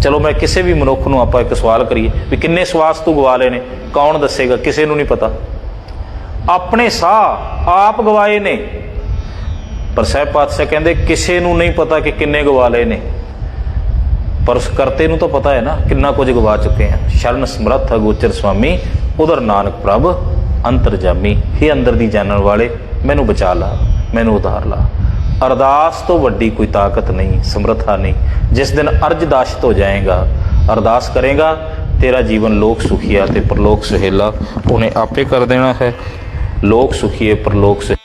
ਚਲੋ ਮੈਂ ਕਿਸੇ ਵੀ ਮਨੁੱਖ ਨੂੰ ਆਪਾਂ ਇੱਕ ਸਵਾਲ ਕਰੀਏ ਵੀ ਕਿੰਨੇ ਸਵਾਸ ਤੂੰ ਗਵਾ ਲਏ ਨੇ? ਕੌਣ ਦੱਸੇਗਾ? ਕਿਸੇ ਨੂੰ ਨਹੀਂ ਪਤਾ। ਆਪਣੇ ਸਾਹ ਆਪ ਗਵਾਏ ਨੇ। ਪਰ ਸਾਹਿਬ ਪਾਤਸ਼ਾਹ ਕਹਿੰਦੇ ਕਿਸੇ ਨੂੰ ਨਹੀਂ ਪਤਾ ਕਿ ਕਿੰਨੇ ਗਵਾ ਲਏ ਨੇ। ਪਰ ਉਸ ਕਰਤੇ ਨੂੰ ਤਾਂ ਪਤਾ ਹੈ ਨਾ ਕਿੰਨਾ ਕੁਝ ਗਵਾ ਚੁੱਕੇ ਆ ਸ਼ਰਨ ਸਮਰੱਥ ਅਗੋਚਰ ਸੁਆਮੀ ਉਧਰ ਨਾਨਕ ਪ੍ਰਭ। ਅੰਤਰਜਾਮੀ, ਹੀ ਅੰਦਰ ਦੀ ਜਾਣਨ ਵਾਲੇ, ਮੈਨੂੰ ਬਚਾ ਲਾ, ਮੈਨੂੰ ਉਧਾਰ ਲਾ। ਅਰਦਾਸ ਤੋਂ ਵੱਡੀ ਕੋਈ ਤਾਕਤ ਨਹੀਂ, ਸਮਰੱਥਾ ਨਹੀਂ। ਜਿਸ ਦਿਨ ਅਰਜ ਦਾਸ਼ਤ ਹੋ ਜਾਏਗਾ, ਅਰਦਾਸ ਕਰੇਗਾ, ਤੇਰਾ ਜੀਵਨ ਲੋਕ ਸੁਖੀਆ ਤੇ ਪਰਲੋਕ ਸੁਹੇਲਾ ਉਹਨੇ ਆਪੇ ਕਰ ਦੇਣਾ ਹੈ। ਲੋਕ ਸੁਖੀਏ, ਪਰਲੋਕ ਸੁਹੇਲਾ।